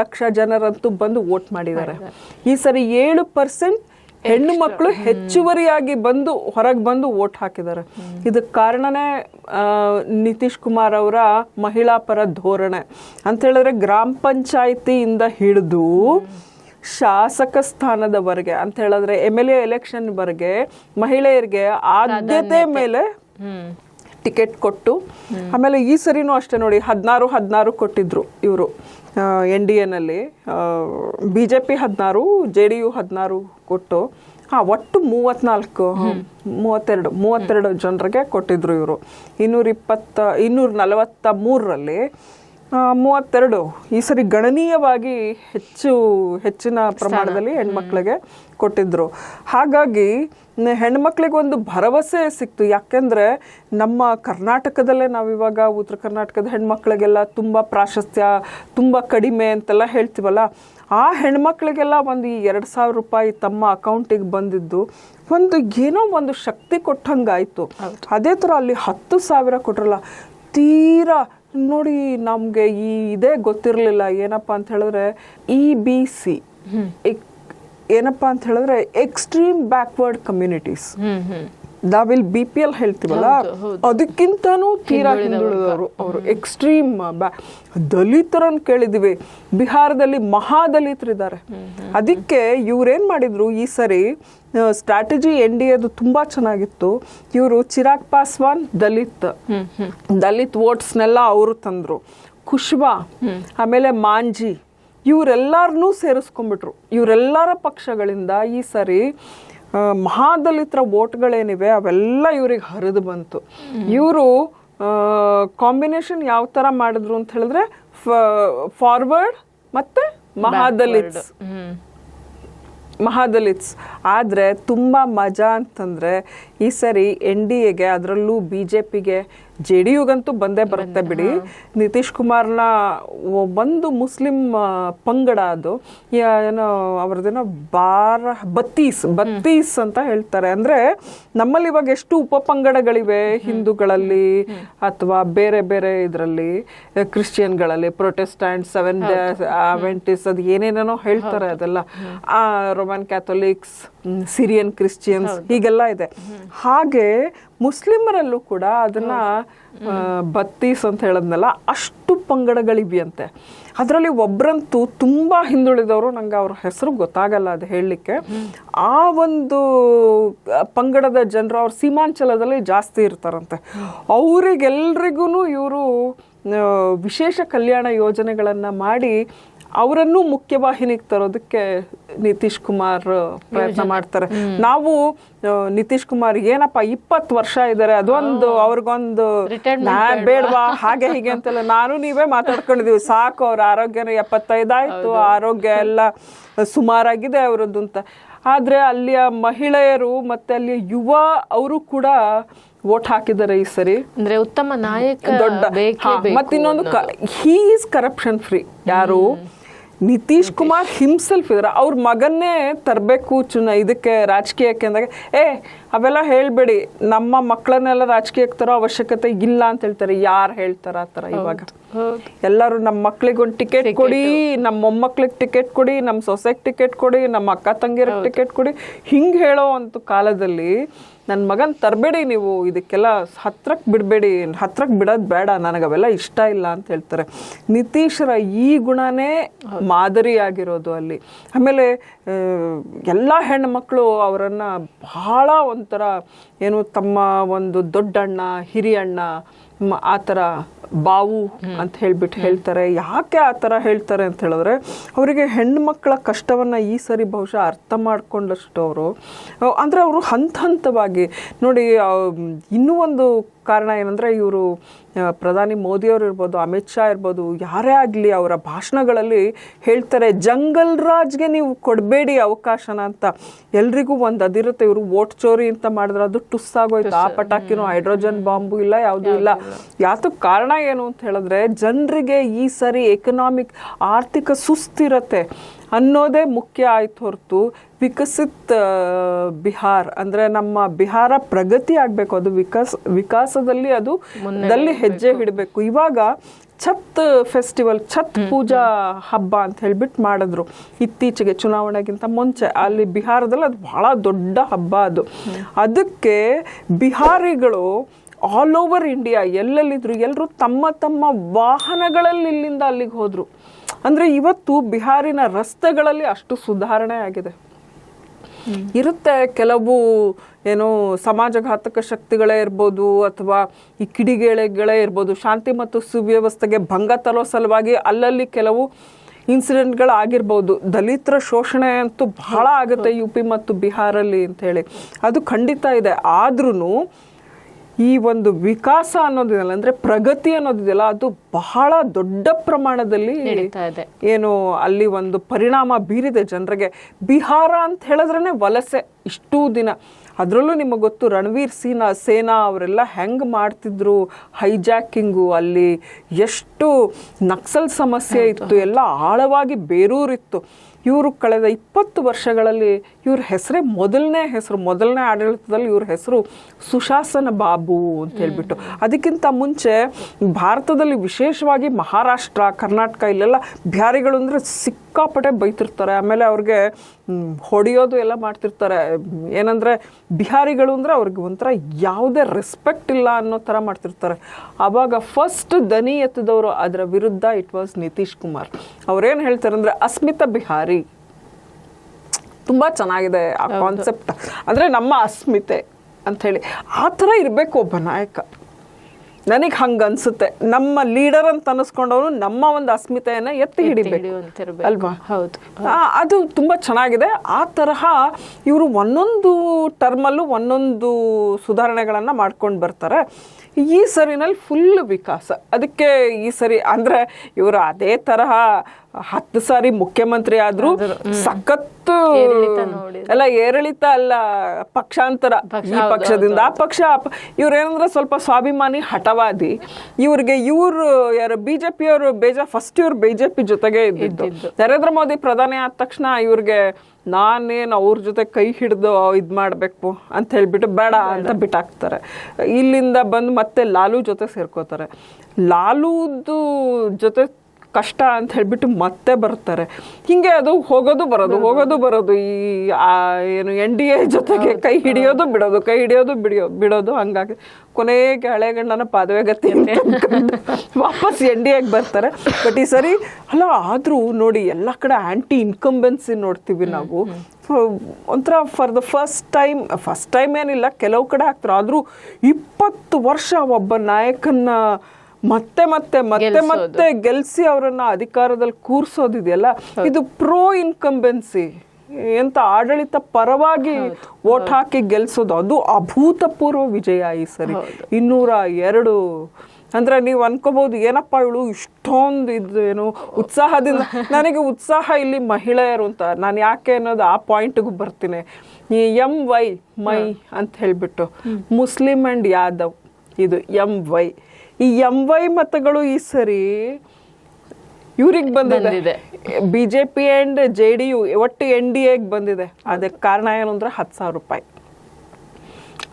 ಲಕ್ಷ ಜನರಂತೂ ಬಂದು ವೋಟ್ ಮಾಡಿದ್ದಾರೆ. ಈ ಸರಿ ಏಳು ಪರ್ಸೆಂಟ್ ಹೆಣ್ಣು ಮಕ್ಕಳು ಹೆಚ್ಚುವರಿಯಾಗಿ ಬಂದು ಹೊರಗೆ ಬಂದು ವೋಟ್ ಹಾಕಿದ್ದಾರೆ. ಇದಕ್ಕೆ ಕಾರಣನೇ ನಿತೀಶ್ ಕುಮಾರ್ ಅವರ ಮಹಿಳಾ ಪರ ಧೋರಣೆ. ಅಂತ ಹೇಳಿದ್ರೆ ಗ್ರಾಮ ಪಂಚಾಯಿತಿಯಿಂದ ಹಿಡಿದು ಶಾಸಕ ಸ್ಥಾನದವರೆಗೆ ಅಂತ ಹೇಳಿದ್ರೆ ಎಂ ಎಲ್ ಎ ಎಲೆಕ್ಷನ್ವರೆಗೆ ಮಹಿಳೆಯರಿಗೆ ಆದ್ಯತೆ ಮೇಲೆ ಟಿಕೆಟ್ ಕೊಟ್ಟು ಆಮೇಲೆ ಈ ಸರಿನೂ ಅಷ್ಟೇ ನೋಡಿ ಹದಿನಾರು ಹದಿನಾರು ಕೊಟ್ಟಿದ್ರು ಇವರು. ಎನ್ ಡಿ ಎನಲ್ಲಿ ಬಿ ಜೆ ಪಿ ಹದಿನಾರು ಜೆ ಡಿ ಯು ಹದಿನಾರು ಕೊಟ್ಟು ಹಾ ಒಟ್ಟು ಮೂವತ್ನಾಲ್ಕು ಮೂವತ್ತೆರಡು ಮೂವತ್ತೆರಡು ಜನರಿಗೆ ಕೊಟ್ಟಿದ್ರು ಇವರು. ಇನ್ನೂರ ಇಪ್ಪತ್ತ ಇನ್ನೂರ ನಲವತ್ತ ಮೂರರಲ್ಲಿ ಮೂವತ್ತೆರಡು. ಈ ಸರಿ ಗಣನೀಯವಾಗಿ ಹೆಚ್ಚು ಹೆಚ್ಚಿನ ಪ್ರಮಾಣದಲ್ಲಿ ಹೆಣ್ಮಕ್ಳಿಗೆ ಕೊಟ್ಟಿದ್ರು. ಹಾಗಾಗಿ ನ- ಹೆಣ್ಮಕ್ಳಿಗೆ ಒಂದು ಭರವಸೆ ಸಿಕ್ತು. ಯಾಕೆಂದ್ರೆ ನಮ್ಮ ಕರ್ನಾಟಕದಲ್ಲೇ ನಾವಿವಾಗ ಉತ್ತರ ಕರ್ನಾಟಕದ ಹೆಣ್ಮಕ್ಳಿಗೆಲ್ಲ ತುಂಬ ಪ್ರಾಶಸ್ತ್ಯ ತುಂಬ ಕಡಿಮೆ ಅಂತೆಲ್ಲ ಹೇಳ್ತೀವಲ್ಲ ಆ ಹೆಣ್ಮಕ್ಳಿಗೆಲ್ಲ ಒಂದು ಈ ಎರಡು ಸಾವಿರ ರೂಪಾಯಿ ತಮ್ಮ ಅಕೌಂಟಿಗೆ ಬಂದಿದ್ದು ಒಂದು ಏನೋ ಒಂದು ಶಕ್ತಿ ಕೊಟ್ಟಂಗಾಯಿತು. ಅದೇ ಥರ ಅಲ್ಲಿ ಹತ್ತು ಸಾವಿರ ಕೊಟ್ರಲ್ಲ ತೀರಾ ನೋಡಿ ನಮಗೆ ಈ ಇದೇ ಗೊತ್ತಿರಲಿಲ್ಲ. ಏನಪ್ಪ ಅಂತ ಹೇಳಿದ್ರೆ ಇ ಬಿ ಸಿ ಏನಪ್ಪ ಅಂತ ಹೇಳಿದ್ರೆ ಎಕ್ಸ್ಟ್ರೀಮ್ ಬ್ಯಾಕ್ವರ್ಡ್ ಕಮ್ಯುನಿಟೀಸ್ ನಾವಿಲ್ಲಿ ಬಿ ಪಿ ಎಲ್ ಹೇಳ್ತೀವಲ್ಲ ಅದಕ್ಕಿಂತನೂ ತೀರಾ ಹಿಂದುಳಿದವರು ಅವರು ಎಕ್ಸ್ಟ್ರೀಮ್ ದಲಿತರನ್ನು ಕೇಳಿದ್ವಿ. ಬಿಹಾರದಲ್ಲಿ ಮಹಾದಲಿತರಿದ್ದಾರೆ. ಅದಕ್ಕೆ ಇವ್ರೇನು ಮಾಡಿದ್ರು ಈ ಸರಿ ಸ್ಟ್ರಾಟಜಿ ಎನ್ ಡಿ ಎದು ತುಂಬಾ ಚೆನ್ನಾಗಿತ್ತು. ಇವರು ಚಿರಾಗ್ ಪಾಸ್ವಾನ್ ದಲಿತ್. ದಲಿತ್ ವೋಟ್ಸ್ನೆಲ್ಲ ಅವರು ತಂದ್ರು. ಖುಷ್ಬಾ ಆಮೇಲೆ ಮಾಂಜಿ ಇವರೆಲ್ಲರನ್ನೂ ಸೇರಿಸ್ಕೊಂಡ್ಬಿಟ್ರು. ಇವರೆಲ್ಲರ ಪಕ್ಷಗಳಿಂದ ಈ ಸರಿ ಮಹಾದಲಿತರ ಓಟ್ಗಳೇನಿವೆ ಅವೆಲ್ಲ ಇವ್ರಿಗೆ ಹರಿದು ಬಂತು. ಇವರು ಕಾಂಬಿನೇಷನ್ ಯಾವ ಥರ ಮಾಡಿದ್ರು ಅಂತ ಹೇಳಿದ್ರೆ ಫಾರ್ವರ್ಡ್ ಮತ್ತೆ ಮಹಾದಲಿತ್ಸ್ ಮಹಾದಲಿತ್ಸ್ ಆದರೆ ತುಂಬ ಮಜಾ ಅಂತಂದರೆ ಈ ಸರಿ ಎನ್ ಡಿ ಎಗೆ ಅದರಲ್ಲೂ ಬಿ ಜೆ ಪಿಗೆ ಜೆ ಡಿ ಯುಗಂತೂ ಬಂದೇ ಬರುತ್ತೆ ಬಿಡಿ ನಿತೀಶ್ ಕುಮಾರ್ನ ಒಂದು ಮುಸ್ಲಿಂ ಪಂಗಡ ಅದು. ಏನೋ ಅವ್ರದ್ದೇನೋ ಬಾರ ಬತ್ತೀಸ್ ಬತ್ತೀಸ್ ಅಂತ ಹೇಳ್ತಾರೆ. ಅಂದರೆ ನಮ್ಮಲ್ಲಿ ಇವಾಗ ಎಷ್ಟು ಉಪಪಂಗಡಗಳಿವೆ ಹಿಂದೂಗಳಲ್ಲಿ ಅಥವಾ ಬೇರೆ ಬೇರೆ ಇದರಲ್ಲಿ ಕ್ರಿಶ್ಚಿಯನ್ಗಳಲ್ಲಿ ಪ್ರೊಟೆಸ್ಟ್ಯಾಂಟ್ ಸೆವೆನ್ ಅವೆಂಟಿಸ್ ಅದು ಏನೇನೇನೋ ಹೇಳ್ತಾರೆ ಅದೆಲ್ಲ. ಆ ರೋಮನ್ ಕ್ಯಾಥೋಲಿಕ್ಸ್ ಸಿರಿಯನ್ ಕ್ರಿಶ್ಚಿಯನ್ಸ್ ಹೀಗೆಲ್ಲ ಇದೆ. ಹಾಗೆ ಮುಸ್ಲಿಮರಲ್ಲೂ ಕೂಡ ಅದನ್ನ ಬತ್ತೀಸ್ ಅಂತ ಹೇಳದ್ನಲ್ಲ ಅಷ್ಟು ಪಂಗಡಗಳಿವೆಯಂತೆ. ಅದರಲ್ಲಿ ಒಬ್ಬರಂತೂ ತುಂಬಾ ಹಿಂದುಳಿದವರು ನಂಗೆ ಅವ್ರ ಹೆಸರು ಗೊತ್ತಾಗಲ್ಲ ಅದು ಹೇಳಲಿಕ್ಕೆ. ಆ ಒಂದು ಪಂಗಡದ ಜನರು ಅವ್ರ ಸೀಮಾಂಚಲದಲ್ಲಿ ಜಾಸ್ತಿ ಇರ್ತಾರಂತೆ. ಅವರಿಗೆಲ್ರಿಗೂ ಇವರು ವಿಶೇಷ ಕಲ್ಯಾಣ ಯೋಜನೆಗಳನ್ನು ಮಾಡಿ ಅವರನ್ನು ಮುಖ್ಯವಾಹಿನಿಗೆ ತರೋದಕ್ಕೆ ನಿತೀಶ್ ಕುಮಾರ್ ಪ್ರಯತ್ನ ಮಾಡ್ತಾರೆ. ನಾವು ನಿತೀಶ್ ಕುಮಾರ್ ಏನಪ್ಪ ಇಪ್ಪತ್ತು ವರ್ಷ ಇದ್ದಾರೆ ಅದೊಂದು ಅವ್ರಿಗೊಂದು ಬೇಡವಾ ಹಾಗೆ ಹೀಗೆ ಅಂತೆಲ್ಲ ನಾನು ನೀವೇ ಮಾತಾಡ್ಕೊಂಡಿದೀವಿ. ಸಾಕು ಅವ್ರ ಆರೋಗ್ಯನ ಎಪ್ಪತ್ತೈದಾಯ್ತು ಆರೋಗ್ಯ ಎಲ್ಲ ಸುಮಾರಾಗಿದೆ ಅವರದ್ದು ಅಂತ. ಆದ್ರೆ ಅಲ್ಲಿಯ ಮಹಿಳೆಯರು ಮತ್ತೆ ಅಲ್ಲಿಯ ಯುವ ಅವರು ಕೂಡ ವೋಟ್ ಹಾಕಿದ್ದಾರೆ ಈ ಸರಿ. ಅಂದ್ರೆ ಉತ್ತಮ ನಾಯಕ ದೊಡ್ಡ ಮತ್ತಿನ್ನೊಂದು ಹೀ ಈಸ್ ಕರಪ್ಷನ್ ಫ್ರೀ ಯಾರು? ನಿತೀಶ್ ಕುಮಾರ್ ಹಿಮ್ಸೆಲ್ಫ್ ಇದ್ರ. ಅವ್ರ ಮಗನ್ನೇ ತರಬೇಕು ಚುನ ಇದಕ್ಕೆ ರಾಜಕೀಯಕ್ಕೆ ಅಂದಾಗ ಏ ಅವೆಲ್ಲ ಹೇಳ್ಬೇಡಿ. ನಮ್ಮ ಮಕ್ಕಳನ್ನೆಲ್ಲ ರಾಜಕೀಯಕ್ಕೆ ತರೋ ಅವಶ್ಯಕತೆ ಇಲ್ಲ ಅಂತ ಹೇಳ್ತಾರೆ. ಯಾರು ಹೇಳ್ತಾರ ಆ ಥರ ಇವಾಗ? ಎಲ್ಲರೂ ನಮ್ಮ ಮಕ್ಳಿಗೆ ಒಂದು ಟಿಕೆಟ್ ಕೊಡಿ ನಮ್ಮ ಮೊಮ್ಮಕ್ಳಿಗೆ ಟಿಕೆಟ್ ಕೊಡಿ ನಮ್ಮ ಸೊಸೆಗೆ ಟಿಕೆಟ್ ಕೊಡಿ ನಮ್ಮ ಅಕ್ಕ ತಂಗಿಯರಿಗೆ ಟಿಕೆಟ್ ಕೊಡಿ. ಹಿಂಗೆ ಹೇಳೋ ಕಾಲದಲ್ಲಿ ನನ್ನ ಮಗನ್ ತರಬೇಡಿ ನೀವು, ಇದಕ್ಕೆಲ್ಲ ಹತ್ರಕ್ಕೆ ಬಿಡಬೇಡಿ ಹತ್ರಕ್ಕೆ ಬಿಡೋದು ಬೇಡ, ನನಗೆ ಅವೆಲ್ಲ ಇಷ್ಟ ಇಲ್ಲ ಅಂತ ಹೇಳ್ತಾರೆ. ನಿತೀಶ್ರ ಈ ಗುಣನೇ ಮಾದರಿಯಾಗಿರೋದು ಅಲ್ಲಿ. ಆಮೇಲೆ ಎಲ್ಲ ಹೆಣ್ಮಕ್ಳು ಅವರನ್ನು ಬಹಳ ಒಂಥರ, ಏನು, ತಮ್ಮ ಒಂದು ದೊಡ್ಡಣ್ಣ, ಹಿರಿಯಣ್ಣ ಆ ಥರ ಬಾವು ಅಂತ ಹೇಳ್ಬಿಟ್ಟು ಹೇಳ್ತಾರೆ. ಯಾಕೆ ಆ ಥರ ಹೇಳ್ತಾರೆ ಅಂತ ಹೇಳಿದ್ರೆ ಅವರಿಗೆ ಹೆಣ್ಣು ಮಕ್ಕಳ ಕಷ್ಟವನ್ನು ಈ ಸರಿ ಬಹುಶಃ ಅರ್ಥ ಮಾಡ್ಕೊಂಡಷ್ಟು ಅವರು. ಅಂದರೆ ಅವರು ಹಂತ ಹಂತವಾಗಿ ನೋಡಿ ಇನ್ನೂ ಒಂದು ಕಾರಣ ಏನಂದರೆ ಇವರು ಪ್ರಧಾನಿ ಮೋದಿಯವರು ಇರ್ಬೋದು ಅಮಿತ್ ಶಾ ಇರ್ಬೋದು ಯಾರೇ ಆಗಲಿ ಅವರ ಭಾಷಣಗಳಲ್ಲಿ ಹೇಳ್ತಾರೆ ಜಂಗಲ್ ರಾಜ್ಗೆ ನೀವು ಕೊಡಬೇಡಿ ಅವಕಾಶನ ಅಂತ. ಎಲ್ರಿಗೂ ಒಂದು ಅದಿರುತ್ತೆ ಇವರು ವೋಟ್ ಚೋರಿ ಅಂತ ಮಾಡಿದ್ರೆ ಅದು ಟುಸ್ ಆಗೋಯ್ತು. ಆ ಪಟಾಕಿನೂ ಹೈಡ್ರೋಜನ್ ಬಾಂಬು ಇಲ್ಲ ಯಾವುದೂ ಇಲ್ಲ. ಯಾತಕ್ಕೆ ಕಾರಣ ಏನು ಅಂತ ಹೇಳಿದ್ರೆ ಜನರಿಗೆ ಈ ಸರಿ ಎಕನಾಮಿಕ್ ಆರ್ಥಿಕ ಸುಸ್ಥಿರತೆ ಅನ್ನೋದೇ ಮುಖ್ಯ ಆಯ್ತು ಹೊರತು. ವಿಕಸಿತ್ ಬಿಹಾರ್ ಅಂದ್ರೆ ನಮ್ಮ ಬಿಹಾರ ಪ್ರಗತಿ ಆಗಬೇಕು. ಅದು ವಿಕಾಸ ವಿಕಾಸದಲ್ಲಿ ಅದು ದಲ್ಲಿ ಹೆಜ್ಜೆ ಹಿಡಬೇಕು. ಇವಾಗ ಛತ್ ಫೆಸ್ಟಿವಲ್ ಛತ್ ಪೂಜಾ ಹಬ್ಬ ಅಂತ ಹೇಳ್ಬಿಟ್ಟು ಮಾಡಿದ್ರು. ಇತ್ತೀಚೆಗೆ ಚುನಾವಣೆಗಿಂತ ಮುಂಚೆ. ಅಲ್ಲಿ ಬಿಹಾರದಲ್ಲಿ ಅದು ಬಹಳ ದೊಡ್ಡ ಹಬ್ಬ ಅದು. ಅದಕ್ಕೆ ಬಿಹಾರಿಗಳು ಆಲ್ ಓವರ್ ಇಂಡಿಯಾ ಎಲ್ಲೆಲ್ಲಿದ್ರು ಎಲ್ಲರೂ ತಮ್ಮ ತಮ್ಮ ವಾಹನಗಳಲ್ಲಿ ಇಲ್ಲಿಂದ ಅಲ್ಲಿಗೆ ಹೋದ್ರು. ಅಂದ್ರೆ ಇವತ್ತು ಬಿಹಾರಿನ ರಸ್ತೆಗಳಲ್ಲಿ ಅಷ್ಟು ಸುಧಾರಣೆ ಆಗಿದೆ. ಇರುತ್ತೆ ಕೆಲವು ಏನು ಸಮಾಜಘಾತಕ ಶಕ್ತಿಗಳೇ ಇರ್ಬೋದು ಅಥವಾ ಈ ಕಿಡಿಗೇಳೆಗಳೇ ಇರ್ಬೋದು. ಶಾಂತಿ ಮತ್ತು ಸುವ್ಯವಸ್ಥೆಗೆ ಭಂಗ ತರೋ ಸಲುವಾಗಿ ಅಲ್ಲಲ್ಲಿ ಕೆಲವು ಇನ್ಸಿಡೆಂಟ್ಗಳು ಆಗಿರ್ಬೋದು. ದಲಿತರ ಶೋಷಣೆ ಅಂತೂ ಬಹಳ ಆಗುತ್ತೆ ಯು ಪಿ ಮತ್ತು ಬಿಹಾರಲ್ಲಿ ಅಂತ ಹೇಳಿ. ಅದು ಖಂಡಿತ ಇದೆ. ಆದ್ರೂ ಈ ಒಂದು ವಿಕಾಸ ಅನ್ನೋದಿದೆಯಲ್ಲ ಅಂದ್ರೆ ಪ್ರಗತಿ ಅನ್ನೋದಿದೆಯಲ್ಲ ಅದು ಬಹಳ ದೊಡ್ಡ ಪ್ರಮಾಣದಲ್ಲಿ ಏನು ಅಲ್ಲಿ ಒಂದು ಪರಿಣಾಮ ಬೀರಿದೆ ಜನರಿಗೆ. ಬಿಹಾರ ಅಂತ ಹೇಳಿದ್ರೇ ವಲಸೆ ಇಷ್ಟೂ ದಿನ. ಅದರಲ್ಲೂ ನಿಮಗೆ ಗೊತ್ತು ರಣವೀರ್ ಸೀನಾ ಸೇನಾ ಅವರೆಲ್ಲ ಹೆಂಗೆ ಮಾಡ್ತಿದ್ರು ಹೈಜಾಕಿಂಗು ಅಲ್ಲಿ. ಎಷ್ಟು ನಕ್ಸಲ್ ಸಮಸ್ಯೆ ಇತ್ತು ಎಲ್ಲ ಆಳವಾಗಿ ಬೇರೂರಿತ್ತು. ಇವರು ಕಳೆದ ಇಪ್ಪತ್ತು ವರ್ಷಗಳಲ್ಲಿ ಇವ್ರ ಹೆಸರೇ ಮೊದಲನೇ ಹೆಸರು, ಮೊದಲನೇ ಆಡಳಿತದಲ್ಲಿ ಇವ್ರ ಹೆಸರು ಸುಶಾಸನ ಬಾಬು ಅಂತ ಹೇಳ್ಬಿಟ್ಟು. ಅದಕ್ಕಿಂತ ಮುಂಚೆ ಭಾರತದಲ್ಲಿ ವಿಶೇಷವಾಗಿ ಮಹಾರಾಷ್ಟ್ರ, ಕರ್ನಾಟಕ ಇಲ್ಲೆಲ್ಲ ಬ್ಯಾರಿಗಳು ಅಂದರೆ ಸಿಕ್ಕಾಪಟ್ಟೆ ಬೈತಿರ್ತಾರೆ. ಆಮೇಲೆ ಅವ್ರಿಗೆ ಹೊಡೆಯೋದು ಎಲ್ಲ ಮಾಡ್ತಿರ್ತಾರೆ. ಏನಂದ್ರೆ ಬಿಹಾರಿಗಳು ಅಂದರೆ ಅವ್ರಿಗೆ ಒಂಥರ ಯಾವುದೇ ರೆಸ್ಪೆಕ್ಟ್ ಇಲ್ಲ ಅನ್ನೋ ಥರ ಮಾಡ್ತಿರ್ತಾರೆ. ಆವಾಗ ಫಸ್ಟ್ ದನಿ ಎತ್ತಿದವರು ಅದರ ವಿರುದ್ಧ ಇಟ್ ವಾಸ್ ನಿತೀಶ್ ಕುಮಾರ್. ಅವ್ರೇನು ಹೇಳ್ತಾರೆ ಅಂದರೆ, ಅಸ್ಮಿತಾ ಬಿಹಾರಿ. ತುಂಬ ಚೆನ್ನಾಗಿದೆ ಆ ಕಾನ್ಸೆಪ್ಟ್ ಅಂದರೆ ನಮ್ಮ ಅಸ್ಮಿತೆ ಅಂಥೇಳಿ. ಆ ಥರ ಇರಬೇಕು ಒಬ್ಬ ನಾಯಕ. ನನಗೆ ಹಂಗೆ ಅನ್ಸುತ್ತೆ. ನಮ್ಮ ಲೀಡರ್ ಅಂತ ಅನ್ನಿಸ್ಕೊಂಡವನು ನಮ್ಮ ಒಂದು ಅಸ್ಮಿತೆಯನ್ನು ಎತ್ತಿ ಹಿಡಿಬೇಕು. ಅಲ್ವಾ? ಹೌದು ಅದು ತುಂಬ ಚೆನ್ನಾಗಿದೆ. ಆ ತರಹ ಇವರು ಒಂದೊಂದು ಟರ್ಮಲ್ಲೂ ಒಂದೊಂದು ಸುಧಾರಣೆಗಳನ್ನು ಮಾಡ್ಕೊಂಡು ಬರ್ತಾರೆ. ಈ ಸರಿನಲ್ಲಿ ಫುಲ್ ವಿಕಾಸ. ಅದಕ್ಕೆ ಈ ಸರಿ ಅಂದ್ರೆ ಇವರು ಅದೇ ತರಹ ಹತ್ತು ಸಾರಿ ಮುಖ್ಯಮಂತ್ರಿ ಆದ್ರೂ ಸಖತ್ತು. ಎಲ್ಲ ಏರಿಳಿತ ಅಲ್ಲ ಪಕ್ಷಾಂತರ. ಪಕ್ಷ- ಈ ಪಕ್ಷದಿಂದ ಆ ಪಕ್ಷ ಇವ್ರೇನಂದ್ರೆ ಸ್ವಲ್ಪ ಸ್ವಾಭಿಮಾನಿ ಹಠವಾದಿ. ಇವ್ರಿಗೆ ಇವ್ರು ಯಾರು ಬಿಜೆಪಿಯವರು ಬೇಜ ಫಸ್ಟ್ ಇವ್ರು ಬಿಜೆಪಿ ಜೊತೆಗೆ ಇದ್ದಿದ್ದು. ನರೇಂದ್ರ ಮೋದಿ ಪ್ರಧಾನಿ ಆದ ತಕ್ಷಣ ಇವ್ರಿಗೆ ನಾನೇನು ಅವ್ರ ಜೊತೆ ಕೈ ಹಿಡಿದು ಇದು ಮಾಡಬೇಕು ಅಂತ ಹೇಳ್ಬಿಟ್ಟು ಬೇಡ ಅಂತ ಬಿಟ್ಟಾಕ್ತಾರೆ. ಇಲ್ಲಿಂದ ಬಂದು ಮತ್ತೆ ಲಾಲು ಜೊತೆ ಸೇರ್ಕೋತಾರೆ. ಲಾಲೂದು ಜೊತೆ ಕಷ್ಟ ಅಂತ ಹೇಳಿಬಿಟ್ಟು ಮತ್ತೆ ಬರ್ತಾರೆ. ಹಿಂಗೆ ಅದು ಹೋಗೋದು ಬರೋದು ಹೋಗೋದು ಬರೋದು. ಈ ಆ ಏನು ಎನ್ ಡಿ ಎ ಜೊತೆಗೆ ಕೈ ಹಿಡಿಯೋದು ಬಿಡೋದು ಕೈ ಹಿಡಿಯೋದು ಬಿಡಿಯೋ ಬಿಡೋದು ಹಂಗಾಗಿ. ಕೊನೆಗೆ ಹಳೆಗಣ್ಣನ ಗತಿಯನ್ನೇ ವಾಪಸ್ ಎನ್ ಡಿ ಎಗೆ ಬರ್ತಾರೆ. ಬಟ್ ಈ ಸರಿ ಅಲ್ಲ ಆದರೂ ನೋಡಿ ಎಲ್ಲ ಕಡೆ ಆ್ಯಂಟಿ ಇನ್ಕಂಬೆನ್ಸಿ ನೋಡ್ತೀವಿ ನಾವು. ಒಂಥರ for the first time first time ಏನಿಲ್ಲ ಕೆಲವು ಕಡೆ ಆಗ್ತಾರೆ ಆದರೂ ಇಪ್ಪತ್ತು ವರ್ಷ ಒಬ್ಬ ನಾಯಕನ್ನ ಮತ್ತೆ ಮತ್ತೆ ಮತ್ತೆ ಮತ್ತೆ ಗೆಲ್ಸಿ ಅವರನ್ನ ಅಧಿಕಾರದಲ್ಲಿ ಕೂರ್ಸೋದಿದೆಯಲ್ಲ ಇದು ಪ್ರೋ ಇನ್ಕಂಬೆನ್ಸಿ ಎಂತ ಆಡಳಿತ ಪರವಾಗಿ ವೋಟ್ ಹಾಕಿ ಗೆಲ್ಸೋದು. ಅದು ಅಭೂತಪೂರ್ವ ವಿಜಯ ಈ ಸರಿ. ಇನ್ನೂರ ಎರಡು. ಅಂದ್ರೆ ನೀವು ಅನ್ಕೋಬಹುದು ಏನಪ್ಪ ಇವಳು ಇಷ್ಟೊಂದು ಇದು ಏನು ಉತ್ಸಾಹದಿಂದ ನನಗೆ ಉತ್ಸಾಹ ಇಲ್ಲಿ ಮಹಿಳೆಯರು ಅಂತ. ನಾನು ಯಾಕೆ ಅನ್ನೋದು ಆ ಪಾಯಿಂಟ್ಗೂ ಬರ್ತೀನಿ. ಈ ಎಂ ವೈ ಮೈ ಅಂತ ಹೇಳ್ಬಿಟ್ಟು ಮುಸ್ಲಿಂ ಅಂಡ್ ಯಾದವ್. ಇದು ಎಂ ವೈ. ಈ ಎಂ ವೈ ಮತಗಳು ಈ ಸರಿ ಇವ್ರಿಗೆ ಬಂದಿದೆ. J BJP and J D U ಒಟ್ಟು ಎನ್ ಡಿ ಎಗೆ ಬಂದಿದೆ. ಅದಕ್ಕೆ ಕಾರಣ ಏನು ಅಂದ್ರೆ ಹತ್ತು ಸಾವಿರ ರೂಪಾಯಿ.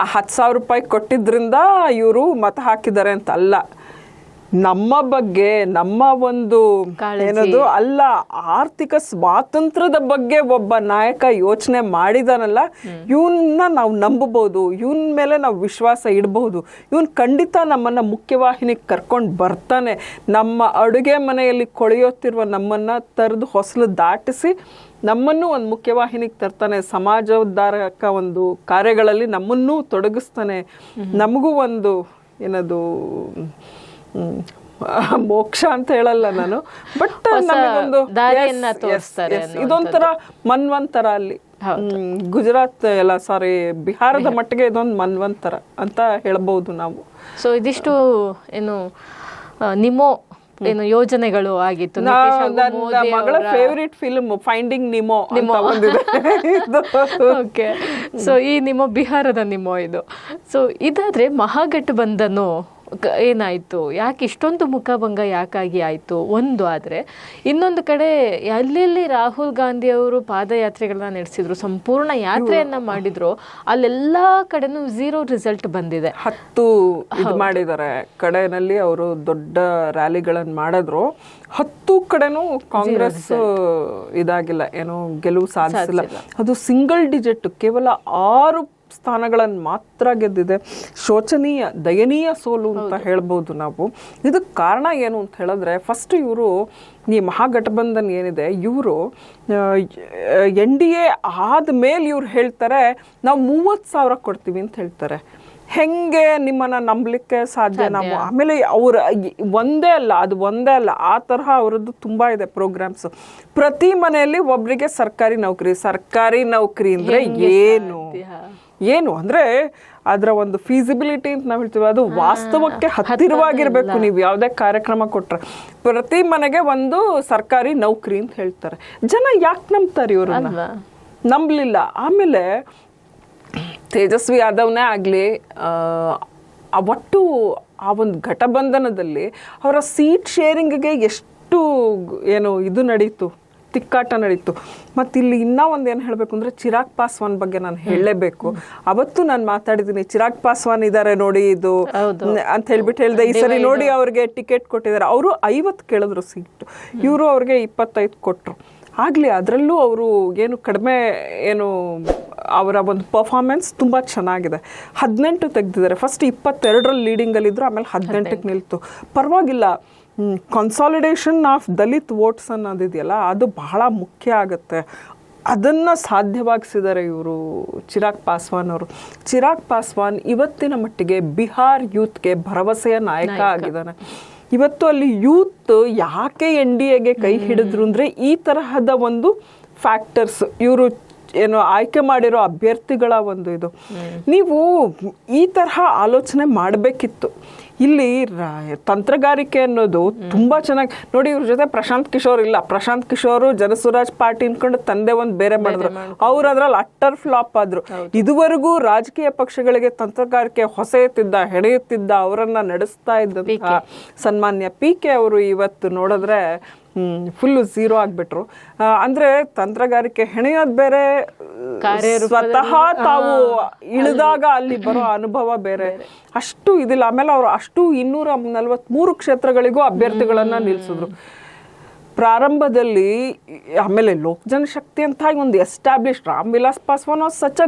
ಆ ಹತ್ತು ಸಾವಿರ ರೂಪಾಯಿ ಕೊಟ್ಟಿದ್ರಿಂದ ಇವರು ಮತ ಹಾಕಿದ್ದಾರೆ ಅಂತ ಅಲ್ಲ ನಮ್ಮ ಬಗ್ಗೆ ನಮ್ಮ ಒಂದು ಏನದು? ಅಲ್ಲ ಆರ್ಥಿಕ ಸ್ವಾತಂತ್ರ್ಯದ ಬಗ್ಗೆ ಒಬ್ಬ ನಾಯಕ ಯೋಚನೆ ಮಾಡಿದಾನಲ್ಲ ಇವನ್ನ ನಾವು ನಂಬಬಹುದು ಇವನ್ ಮೇಲೆ ನಾವು ವಿಶ್ವಾಸ ಇಡಬಹುದು. ಇವನ್ ಖಂಡಿತ ನಮ್ಮನ್ನ ಮುಖ್ಯವಾಹಿನಿಗೆ ಕರ್ಕೊಂಡು ಬರ್ತಾನೆ. ನಮ್ಮ ಅಡುಗೆ ಮನೆಯಲ್ಲಿ ಕೊಳೆಯುತ್ತಿರುವ ನಮ್ಮನ್ನ ತರದು ಹೊಸಲು ದಾಟಿಸಿ ನಮ್ಮನ್ನು ಒಂದು ಮುಖ್ಯವಾಹಿನಿಗೆ ತರ್ತಾನೆ. ಸಮಾಜೋದ್ಧಾರಕ ಒಂದು ಕಾರ್ಯಗಳಲ್ಲಿ ನಮ್ಮನ್ನು ತೊಡಗಿಸ್ತಾನೆ. ನಮಗೂ ಒಂದು ಏನದು ಮೋಕ್ಷ ಅಂತ ಹೇಳಲ್ಲ ನಾನು. ಬಟ್ ನಮಗೊಂದು ಇದೊಂಥರ ಮನ್ವಂತರ ಅಲ್ಲಿ. ಗುಜರಾತ್ ಎಲ್ಲ ಸಾರಿ ಬಿಹಾರದ ಮಟ್ಟಿಗೆ ಇದೊಂದು ಮನ್ವಂತರ ಅಂತ ಹೇಳಬಹುದು ನಾವು. ಸೊ ಇದಿಷ್ಟು ಏನು ನಿಮೋ ಏನು ಯೋಜನೆಗಳು ಆಗಿತ್ತು. ಮಗಳ ಫೇವರಿಟ್ ಫಿಲ್ಮ್ ಫೈಂಡಿಂಗ್ ನಿಮೋ. ಒಂದಿದೆ ಓಕೆ ಸೊ ಈ ನಿಮ್ಮ ಬಿಹಾರದ ನಿಮೋ ಇದು. ಸೊ ಇದಾದ್ರೆ ಮಹಾಗಠಬಂಧನು ಏನಾಯ್ತು? ಯಾಕೆ ಇಷ್ಟೊಂದು ಮುಖಭಂಗ ಯಾಕಾಗಿ ಆಯಿತು? ಒಂದು ಆದರೆ ಇನ್ನೊಂದು ಕಡೆ ಎಲ್ಲೆಲ್ಲಿ ರಾಹುಲ್ ಗಾಂಧಿ ಅವರು ಪಾದಯಾತ್ರೆಗಳನ್ನ ನಡೆಸಿದ್ರು ಸಂಪೂರ್ಣ ಯಾತ್ರೆಯನ್ನ ಮಾಡಿದ್ರು ಅಲ್ಲೆಲ್ಲ ಕಡೆನೂ ಝೀರೋ ರಿಸಲ್ಟ್ ಬಂದಿದೆ. ಹತ್ತು ಇದು ಮಾಡಿದ್ದಾರೆ. ಕಡೆನಲ್ಲಿ ಅವರು ದೊಡ್ಡ ರ್ಯಾಲಿಗಳನ್ನು ಮಾಡಿದ್ರು. ಹತ್ತು ಕಡೆನೂ ಕಾಂಗ್ರೆಸ್ ಇದಾಗಿಲ್ಲ ಏನು ಗೆಲುವು ಸಾಧಿಸಿಲ್ಲ. ಅದು ಸಿಂಗಲ್ ಡಿಜಿಟ್ ಕೇವಲ ಆರು ಸ್ಥಾನಗಳನ್ನು ಮಾತ್ರ ಗೆದ್ದಿದೆ. ಶೋಚನೀಯ ದಯನೀಯ ಸೋಲು ಅಂತ ಹೇಳ್ಬೋದು ನಾವು. ಇದಕ್ಕೆ ಕಾರಣ ಏನು ಅಂತ ಹೇಳಿದ್ರೆ ಫಸ್ಟ್ ಇವರು ಈ ಮಹಾಗಠಬಂಧನ್ ಏನಿದೆ ಇವರು ಎನ್ ಡಿ ಎ ಆದಮೇಲೆ ಇವ್ರು ಹೇಳ್ತಾರೆ ನಾವು ಮೂವತ್ತು ಸಾವಿರ ಕೊಡ್ತೀವಿ ಅಂತ ಹೇಳ್ತಾರೆ. ಹೆಂಗೆ ನಿಮ್ಮನ್ನ ನಂಬಲಿಕ್ಕೆ ಸಾಧ್ಯ? ನಾವು ಆಮೇಲೆ ಅವ್ರ ಒಂದೇ ಅಲ್ಲ ಅದು ಒಂದೇ ಅಲ್ಲ ಆ ತರಹ ಅವರದ್ದು ತುಂಬಾ ಇದೆ ಪ್ರೋಗ್ರಾಮ್ಸ್ ಪ್ರತಿ ಮನೆಯಲ್ಲಿ ಒಬ್ಬರಿಗೆ ಸರ್ಕಾರಿ ನೌಕರಿ ಸರ್ಕಾರಿ ನೌಕರಿ ಅಂದ್ರೆ ಏನು? ಏನು ಅಂದ್ರೆ ಅದರ ಒಂದು ಫೀಸಿಬಿಲಿಟಿ ಅಂತ ನಾವು ಹೇಳ್ತೀವಿ ಅದು ವಾಸ್ತವಕ್ಕೆ ಹತ್ತಿರವಾಗಿರಬೇಕು. ನೀವು ಯಾವುದೇ ಕಾರ್ಯಕ್ರಮ ಕೊಟ್ಟರೆ ಪ್ರತಿ ಮನೆಗೆ ಒಂದು ಸರ್ಕಾರಿ ನೌಕರಿ ಅಂತ ಹೇಳ್ತಾರೆ. ಜನ ಯಾಕೆ ನಂಬ್ತಾರೆ ಇವ್ರನ್ನ? ನಂಬಲಿಲ್ಲ. ಆಮೇಲೆ ತೇಜಸ್ವಿ ಯಾದವ್ನೇ ಆಗಲಿ ಒಟ್ಟು ಆ ಒಂದು ಘಟಬಂಧನದಲ್ಲಿ ಅವರ ಸೀಟ್ ಶೇರಿಂಗ್ಗೆ ಎಷ್ಟು ಏನು ಇದು ನಡೀತು. ತಿಕ್ಕಾಟ ನಡೀತು. ಮತ್ತು ಇಲ್ಲಿ ಇನ್ನೂ ಒಂದು ಏನು ಹೇಳಬೇಕು ಅಂದರೆ ಚಿರಾಗ್ ಪಾಸ್ವಾನ್ ಬಗ್ಗೆ ನಾನು ಹೇಳಲೇಬೇಕು. ಅವತ್ತು ನಾನು ಮಾತಾಡಿದ್ದೀನಿ ಚಿರಾಗ್ ಪಾಸ್ವಾನ್ ಇದ್ದಾರೆ ನೋಡಿ ಇದು. ಅಂತ ಹೇಳ್ಬಿಟ್ಟು ಹೇಳಿದೆ ಈ ಸರಿ ನೋಡಿ ಅವ್ರಿಗೆ ಟಿಕೆಟ್ ಕೊಟ್ಟಿದ್ದಾರೆ. ಅವರು ಐವತ್ತು ಕೇಳಿದ್ರು ಸೀಟ್. ಇವರು ಅವ್ರಿಗೆ ಇಪ್ಪತ್ತೈದು ಕೊಟ್ಟರು ಆಗಲಿ ಅದರಲ್ಲೂ ಅವರು ಏನು ಕಡಿಮೆ ಏನು ಅವರ ಒಂದು ಪರ್ಫಾರ್ಮೆನ್ಸ್ ತುಂಬ ಚೆನ್ನಾಗಿದೆ. ಹದಿನೆಂಟು ತೆಗೆದಿದ್ದಾರೆ. ಫಸ್ಟ್ ಇಪ್ಪತ್ತೆರಡರಲ್ಲಿ ಲೀಡಿಂಗಲ್ಲಿದ್ದರು ಆಮೇಲೆ ಹದಿನೆಂಟಕ್ಕೆ ನಿಲ್ತು. ಪರವಾಗಿಲ್ಲ. ಕನ್ಸಾಲಿಡೇಷನ್ ಆಫ್ ದಲಿತ್ ವೋಟ್ಸ್ ಅನ್ನೋದಿದೆಯಲ್ಲ ಅದು ಬಹಳ ಮುಖ್ಯ ಆಗುತ್ತೆ. ಅದನ್ನು ಸಾಧ್ಯವಾಗಿಸಿದ್ದಾರೆ ಇವರು ಚಿರಾಗ್ ಪಾಸ್ವಾನ್ ಅವರು. ಚಿರಾಗ್ ಪಾಸ್ವಾನ್ ಇವತ್ತಿನ ಮಟ್ಟಿಗೆ ಬಿಹಾರ್ ಯೂತ್ಗೆ ಭರವಸೆಯ ನಾಯಕ ಆಗಿದ್ದಾನೆ. ಇವತ್ತು ಅಲ್ಲಿ ಯೂತ್ ಯಾಕೆ ಎನ್ ಡಿ ಎಗೆ ಕೈ ಹಿಡಿದ್ರು ಅಂದರೆ ಈ ತರಹದ ಒಂದು ಫ್ಯಾಕ್ಟರ್ಸ್ ಇವರು ಏನು ಆಯ್ಕೆ ಮಾಡಿರೋ ಅಭ್ಯರ್ಥಿಗಳ ಒಂದು ಇದು. ನೀವು ಈ ತರಹ ಆಲೋಚನೆ ಮಾಡಬೇಕಿತ್ತು. ಇಲ್ಲಿ ತಂತ್ರಗಾರಿಕೆ ಅನ್ನೋದು ತುಂಬಾ ಚೆನ್ನಾಗಿ ನೋಡಿ ಇವ್ರ ಜೊತೆ ಪ್ರಶಾಂತ್ ಕಿಶೋರ್ ಇಲ್ಲ. ಪ್ರಶಾಂತ್ ಕಿಶೋರ್ ಜನಸುರಾಜ್ ಪಾರ್ಟಿ ಅನ್ಕೊಂಡು ತಂದೆ ಒಂದು ಬೇರೆ ಮಾಡಿದ್ರು. ಅವ್ರು ಅದ್ರಲ್ಲಿ ಅಟ್ಟರ್ ಫ್ಲಾಪ್ ಆದ್ರು. ಇದುವರೆಗೂ ರಾಜಕೀಯ ಪಕ್ಷಗಳಿಗೆ ತಂತ್ರಗಾರಿಕೆ ಹೊಸೆಯುತ್ತಿದ್ದ ಹೆಣೆಯುತ್ತಿದ್ದ ಅವರನ್ನ ನಡೆಸ್ತಾ ಇದ್ದಂತಹ ಸನ್ಮಾನ್ಯ ಪಿ ಕೆ ಅವರು ಇವತ್ತು ನೋಡಿದ್ರೆ ಫುಲ್ ಝೀರೋ ಆಗ್ಬಿಟ್ರು. ಅಂದ್ರೆ ತಂತ್ರಗಾರಿಕೆ ಹೆಣೆಯೋದ್ ಬೇರೆ ಸ್ವತಃ ತಾವು ಇಳಿದಾಗ ಅಲ್ಲಿ ಬರೋ ಅನುಭವ ಬೇರೆ. ಅಷ್ಟು ಇದಿಲ್ಲ. ಆಮೇಲೆ ಅವರು ಅಷ್ಟು ಇನ್ನೂರ ನಲ್ವತ್ಮೂರು ಕ್ಷೇತ್ರಗಳಿಗೂ ಅಭ್ಯರ್ಥಿಗಳನ್ನ ನಿಲ್ಸಿದ್ರು. ಪ್ರಾರಂಭದಲ್ಲಿ ಆಮೇಲೆ ಲೋಕ ಜನಶಕ್ತಿ ಅಂತ ಒಂದು ಎಸ್ಟಾಬ್ಲಿಷ್ ರಾಮ್ ವಿಲಾಸ್ ಪಾಸ್ವಾನ್ ಸಚ್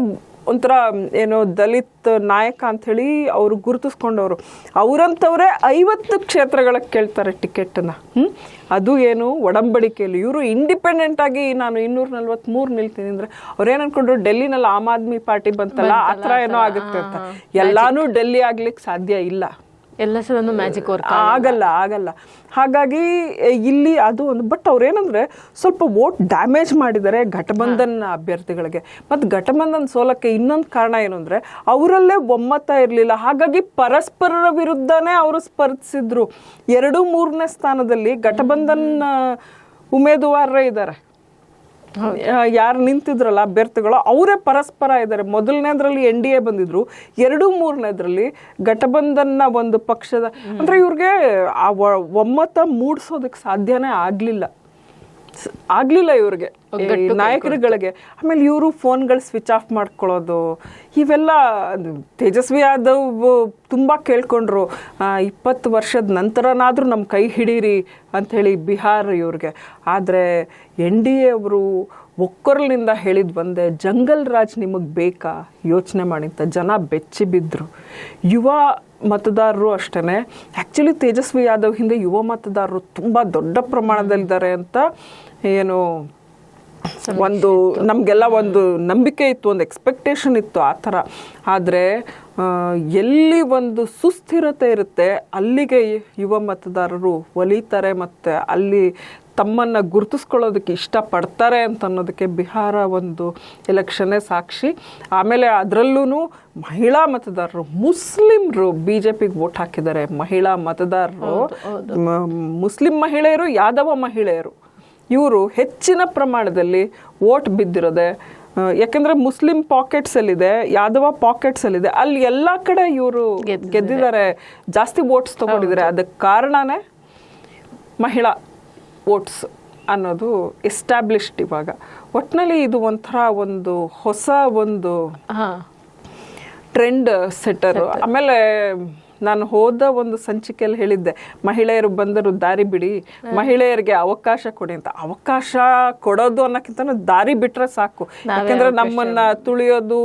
ಒಂಥರ ಏನು ದಲಿತ್ ನಾಯಕ ಅಂಥೇಳಿ ಅವರು ಗುರುತಿಸ್ಕೊಂಡವರು. ಅವರಂತವರೇ ಐವತ್ತು ಕ್ಷೇತ್ರಗಳಿಗೆ ಕೇಳ್ತಾರೆ ಟಿಕೆಟನ್ನು. ಹ್ಞೂ ಅದು ಏನು ಒಡಂಬಡಿಕೆಯಲ್ಲಿ ಇವರು ಇಂಡಿಪೆಂಡೆಂಟಾಗಿ ನಾನು ಇನ್ನೂರ ನಲ್ವತ್ತ್ಮೂರು ನಿಲ್ತೀನಿ ಅಂದರೆ ಅವ್ರೇನು ಅಂದ್ಕೊಂಡ್ರು ಡೆಲ್ಲಿನಲ್ಲಿ ಆಮ್ ಆದ್ಮಿ ಪಾರ್ಟಿ ಬಂತಲ್ಲ ಆ ಥರ ಏನೋ ಆಗುತ್ತೆ ಅಂತ. ಎಲ್ಲಾನು ಡೆಲ್ಲಿ ಆಗ್ಲಿಕ್ಕೆ ಸಾಧ್ಯ ಇಲ್ಲ. ಎಲ್ಲ ಸಲನು ಮ್ಯಾಜಿಕ್ ವರ್ಕ್ ಆಗಲ್ಲ ಆಗಲ್ಲ. ಹಾಗಾಗಿ ಇಲ್ಲಿ ಅದು ಒಂದು ಬಟ್ ಅವ್ರೇನಂದ್ರೆ ಸ್ವಲ್ಪ ವೋಟ್ ಡ್ಯಾಮೇಜ್ ಮಾಡಿದ್ದಾರೆ ಘಟಬಂಧನ್ ಅಭ್ಯರ್ಥಿಗಳಿಗೆ. ಮತ್ತು ಘಟಬಂಧನ್ ಸೋಲಕ್ಕೆ ಇನ್ನೊಂದು ಕಾರಣ ಏನು ಅಂದ್ರೆ ಅವರಲ್ಲೇ ಒಮ್ಮತ ಇರಲಿಲ್ಲ. ಹಾಗಾಗಿ ಪರಸ್ಪರರ ವಿರುದ್ಧನೇ ಅವರು ಸ್ಪರ್ಧಿಸಿದ್ರು. ಎರಡು ಮೂರನೇ ಸ್ಥಾನದಲ್ಲಿ ಘಟಬಂಧನ್ ಉಮೇದುವಾರರೇ ಇದ್ದಾರೆ. ಯಾರು ನಿಂತಿದ್ರಲ್ಲ ಅಭ್ಯರ್ಥಿಗಳು, ಅವರೇ ಪರಸ್ಪರ ಇದ್ದಾರೆ. ಮೊದಲನೇದ್ರಲ್ಲಿ ಎನ್ ಡಿ ಎ ಬಂದಿದ್ರು, ಎರಡು ಮೂರನೇದ್ರಲ್ಲಿ ಘಟಬಂಧನ್ನ ಒಂದು ಪಕ್ಷದ, ಅಂದ್ರೆ ಇವ್ರಿಗೆ ಆ ಒಮ್ಮತ ಮೂಡಿಸೋದಕ್ಕೆ ಸಾಧ್ಯನೇ ಆಗ್ಲಿಲ್ಲ. ಆಗ್ಲಿಲ್ಲ ಇವ್ರಿಗೆ. ನಾಯಕರುಗಳಿಗೆ. ಆಮೇಲೆ ಇವರು ಫೋನ್ಗಳು ಸ್ವಿಚ್ ಆಫ್ ಮಾಡ್ಕೊಳ್ಳೋದು. ಇವೆಲ್ಲ ತೇಜಸ್ವಿ ಯಾದವ್ ತುಂಬ ಕೇಳ್ಕೊಂಡ್ರು. ಇಪ್ಪತ್ತು ವರ್ಷದ ನಂತರನಾದರೂ ನಮ್ಮ ಕೈ ಹಿಡೀರಿ ಅಂಥೇಳಿ ಬಿಹಾರ್ ಇವ್ರಿಗೆ. ಆದರೆ ಎನ್ ಡಿ ಎ ಅವರು ಒಕ್ಕೊರಲಿನಿಂದ ಹೇಳಿದ್ ಬಂದೆ ಜಂಗಲ್ ರಾಜ್ ನಿಮಗೆ ಬೇಕಾ? ಯೋಚನೆ ಮಾಡಿ ಅಂತ. ಜನ ಬೆಚ್ಚಿ ಬಿದ್ದರು ಯುವ ಮತದಾರರು ಅಷ್ಟೇ ಆ್ಯಕ್ಚುಲಿ ತೇಜಸ್ವಿ ಯಾದವ್ ಹಿಂದೆ ಯುವ ಮತದಾರರು ತುಂಬ ದೊಡ್ಡ ಪ್ರಮಾಣದಲ್ಲಿದ್ದಾರೆ ಅಂತ ಏನು ಒಂದು ನಮಗೆಲ್ಲ ಒಂದು ನಂಬಿಕೆ ಇತ್ತು ಒಂದು ಎಕ್ಸ್ಪೆಕ್ಟೇಷನ್ ಇತ್ತು ಆ ಥರ. ಆದರೆ ಎಲ್ಲಿ ಒಂದು ಸುಸ್ಥಿರತೆ ಇರುತ್ತೆ ಅಲ್ಲಿಗೆ ಯುವ ಮತದಾರರು ಒಲಿತಾರೆ ಮತ್ತು ಅಲ್ಲಿ ತಮ್ಮನ್ನು ಗುರುತಿಸ್ಕೊಳ್ಳೋದಕ್ಕೆ ಇಷ್ಟಪಡ್ತಾರೆ ಅಂತ ಅನ್ನೋದಕ್ಕೆ ಬಿಹಾರ ಒಂದು ಎಲೆಕ್ಷನ್ನೇ ಸಾಕ್ಷಿ. ಆಮೇಲೆ ಅದರಲ್ಲೂ ಮಹಿಳಾ ಮತದಾರರು ಮುಸ್ಲಿಮರು ಬಿ ಜೆ ಪಿಗೆ ವೋಟ್ ಹಾಕಿದ್ದಾರೆ ಮಹಿಳಾ ಮತದಾರರು. ಮುಸ್ಲಿಂ ಮಹಿಳೆಯರು ಯಾದವ ಮಹಿಳೆಯರು. ಇವರು ಹೆಚ್ಚಿನ ಪ್ರಮಾಣದಲ್ಲಿ ವೋಟ್ ಬಿದ್ದಿರೋದೆ. ಯಾಕಂದ್ರೆ ಮುಸ್ಲಿಂ ಪಾಕೆಟ್ಸ್ ಅಲ್ಲಿದೆ ಯಾದವ ಪಾಕೆಟ್ಸ್ ಅಲ್ಲಿದೆ. ಅಲ್ಲಿ ಎಲ್ಲಾ ಕಡೆ ಇವರು ಗೆದ್ದಿದ್ದಾರೆ. ಜಾಸ್ತಿ ವೋಟ್ಸ್ ತಗೊಂಡಿದ್ದಾರೆ. ಅದಕ್ಕೆ ಕಾರಣನೇ ಮಹಿಳಾ ವೋಟ್ಸ್ ಅನ್ನೋದು ಎಸ್ಟಾಬ್ಲಿಷ್ಡ್ ಇವಾಗ. ಒಟ್ಟಿನಲ್ಲಿ ಇದು ಒಂಥರ ಒಂದು ಹೊಸ ಒಂದು ಹಾ. ಟ್ರೆಂಡ್ ಸೆಟ್ಟರು ಆಮೇಲೆ ನಾನು ಹೋದ ಒಂದು ಸಂಚಿಕೆಯಲ್ಲಿ ಹೇಳಿದ್ದೆ ಮಹಿಳೆಯರು ಬಂದರು ದಾರಿ ಬಿಡಿ ಮಹಿಳೆಯರಿಗೆ ಅವಕಾಶ ಕೊಡಿ ಅಂತ. ಅವಕಾಶ ಕೊಡೋದು ಅನ್ನೋಕ್ಕಿಂತ ದಾರಿ ಬಿಟ್ರೆ ಸಾಕು. ಯಾಕಂದ್ರೆ ನಮ್ಮನ್ನ ತುಳಿಯೋದು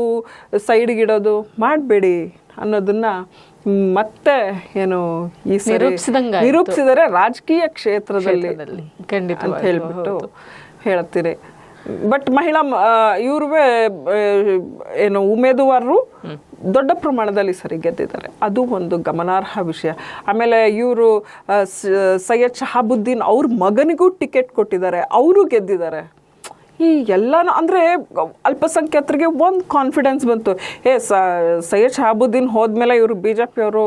ಸೈಡ್ಗಿಡೋದು ಮಾಡಬೇಡಿ ಅನ್ನೋದನ್ನ ಮತ್ತೆ ಏನು ಈ. ನಿರೂಪಿಸಿದರೆ ರಾಜಕೀಯ ಕ್ಷೇತ್ರದಲ್ಲಿ ಖಂಡಿತ ಅಂತ ಹೇಳ್ಬಿಟ್ಟು ಹೇಳ್ತೀರಿ. ಬಟ್ ಮಹಿಳಾ ಇವ್ರವೇ ಏನು ಉಮೇದುವಾರರು ದೊಡ್ಡ ಪ್ರಮಾಣದಲ್ಲಿ ಸರಿ ಗೆದ್ದಿದ್ದಾರೆ. ಅದು ಒಂದು ಗಮನಾರ್ಹ ವಿಷಯ. ಆಮೇಲೆ ಇವರು ಸೈಯದ್ ಶಹಾಬುದ್ದೀನ್ ಅವ್ರ ಮಗನಿಗೂ ಟಿಕೆಟ್ ಕೊಟ್ಟಿದ್ದಾರೆ. ಅವರು ಗೆದ್ದಿದ್ದಾರೆ. ಈ ಎಲ್ಲಾನು ಅಂದರೆ ಅಲ್ಪಸಂಖ್ಯಾತರಿಗೆ ಒಂದು ಕಾನ್ಫಿಡೆನ್ಸ್ ಬಂತು. ಏ ಸ ಸೈಯದ್ ಶಹಾಬುದ್ದೀನ್ ಹೋದ್ಮೇಲೆ ಇವರು ಬಿ ಜೆ ಪಿಯವರು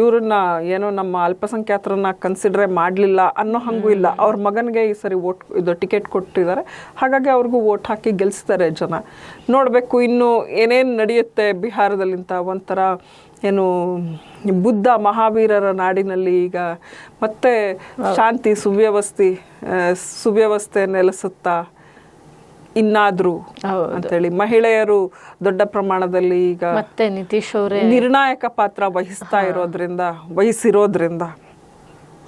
ಇವ್ರನ್ನ ಏನೋ ನಮ್ಮ ಅಲ್ಪಸಂಖ್ಯಾತರನ್ನ ಕನ್ಸಿಡ್ರೇ ಮಾಡಲಿಲ್ಲ ಅನ್ನೋ ಹಂಗೂ ಇಲ್ಲ. ಅವ್ರ ಮಗನಿಗೆ ಈ ಸರಿ ವೋಟ್ ಇದು ಟಿಕೆಟ್ ಕೊಟ್ಟಿದ್ದಾರೆ. ಹಾಗಾಗಿ ಅವ್ರಿಗೂ ವೋಟ್ ಹಾಕಿ ಗೆಲ್ಸ್ತಾರೆ ಜನ. ನೋಡಬೇಕು ಇನ್ನು ಏನೇನು ನಡೆಯುತ್ತೆ ಬಿಹಾರದಲ್ಲಿಂತ ಒಂಥರ ಏನು ಬುದ್ಧ ಮಹಾವೀರರ ನಾಡಿನಲ್ಲಿ ಈಗ ಮತ್ತೆ ಶಾಂತಿ ಸುವ್ಯವಸ್ಥೆ ಸುವ್ಯವಸ್ಥೆ ನೆಲೆಸುತ್ತಾ ಇನ್ನಾದ್ರೂ ಅಂತ ಅಂತೇಳಿ ಮಹಿಳೆಯರು ದೊಡ್ಡ ಪ್ರಮಾಣದಲ್ಲಿ ಈಗ ಮತ್ತೆ ನಿತೀಶ್ ಅವರೇ. ನಿರ್ಣಾಯಕ ಪಾತ್ರ ವಹಿಸ್ತಾ ಇರೋದ್ರಿಂದ ವಹಿಸಿರೋದ್ರಿಂದ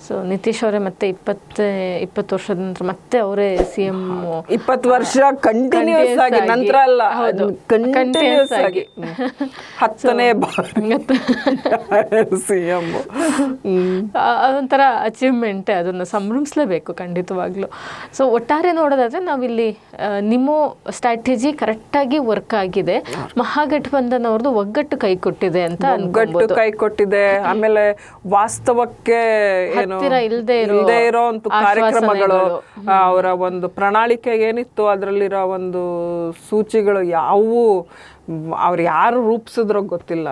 ಸೊ ನಿತೀಶ್ ಅವರೇ ಮತ್ತೆ ಇಪ್ಪತ್ತ ಇಪ್ಪತ್ತು ವರ್ಷದ ನಂತರ ಮತ್ತೆ ಅವರೇ ಸಿ ಎಂ ಇಪ್ಪತ್ತು ವರ್ಷ ಕಂಟಿನ್ಯೂಸ್ ಆಗಿ. ನಂತರ ಅಲ್ಲ. ಕಂಟಿನ್ಯೂಸ್ ಆಗಿ. ಹತ್ತನೇ ಸಿ ಎಂ ಅದೊಂಥರ ಅಚೀವ್ಮೆಂಟೇ ಅದನ್ನು ಸಂಭ್ರಮಿಸಲೇಬೇಕು ಖಂಡಿತವಾಗ್ಲೂ. ಸೊ ಒಟ್ಟಾರೆ ನೋಡೋದಾದ್ರೆ ನಾವಿಲ್ಲಿ ನಿಮ್ಮ ಸ್ಟ್ರಾಟಜಿ ಕರೆಕ್ಟಾಗಿ ವರ್ಕ್ ಆಗಿದೆ. ಮಹಾಗಠಬಂಧನ್ ಅವ್ರದ್ದು ಒಗ್ಗಟ್ಟು ಕೈ ಕೊಟ್ಟಿದೆ ಅಂತ ಒಗ್ಗಟ್ಟು ಕೈ ಕೊಟ್ಟಿದೆ. ಆಮೇಲೆ ವಾಸ್ತವಕ್ಕೆ ಏನು ಹತ್ತಿರ ಇಲ್ಲದೆ ಇರೋ ಒಂದು ಕಾರ್ಯಕ್ರಮಗಳು ಅವರ ಒಂದು ಪ್ರಣಾಳಿಕೆ ಏನಿತ್ತು ಅದರಲ್ಲಿರೋ ಒಂದು ಸೂಚಿಗಳು ಯಾವುವು? ಅವ್ರು ಯಾರು ರೂಪಿಸಿದ್ರೋ ಗೊತ್ತಿಲ್ಲ.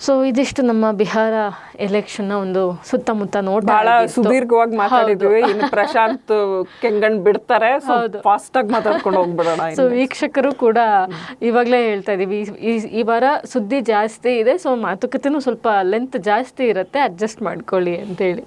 ಸೊ ಇದಿಷ್ಟು ನಮ್ಮ ಬಿಹಾರ ಎಲೆಕ್ಷನ್ ಒಂದು ಸುತ್ತಮುತ್ತ ನೋಡ್ ಬಹಳ ಸುದೀರ್ಘವಾಗಿ ಮಾತಾಡಿದ್ವಿ. ಇನ್ನು ಪ್ರಶಾಂತ್ ಕೆಂಗಣ್ ಬಿಡ್ತಾರೆ. ಫಾಸ್ಟ್ ಆಗಿ ಮಾತಾಡ್ಕೊಂಡು ಹೋಗ್ಬಿಡೋಣ ಸೊ ವೀಕ್ಷಕರು ಕೂಡ ಇವಾಗ್ಲೇ ಹೇಳ್ತಾ ಇದೀವಿ ಈ- ವಾರ ಸುದ್ದಿ ಜಾಸ್ತಿ ಇದೆ. ಸೊ ಮಾತುಕತೆನೂ ಸ್ವಲ್ಪ ಲೆಂತ್ ಜಾಸ್ತಿ ಇರುತ್ತೆ. ಅಡ್ಜಸ್ಟ್ ಮಾಡ್ಕೊಳ್ಳಿ ಅಂತೇಳಿ.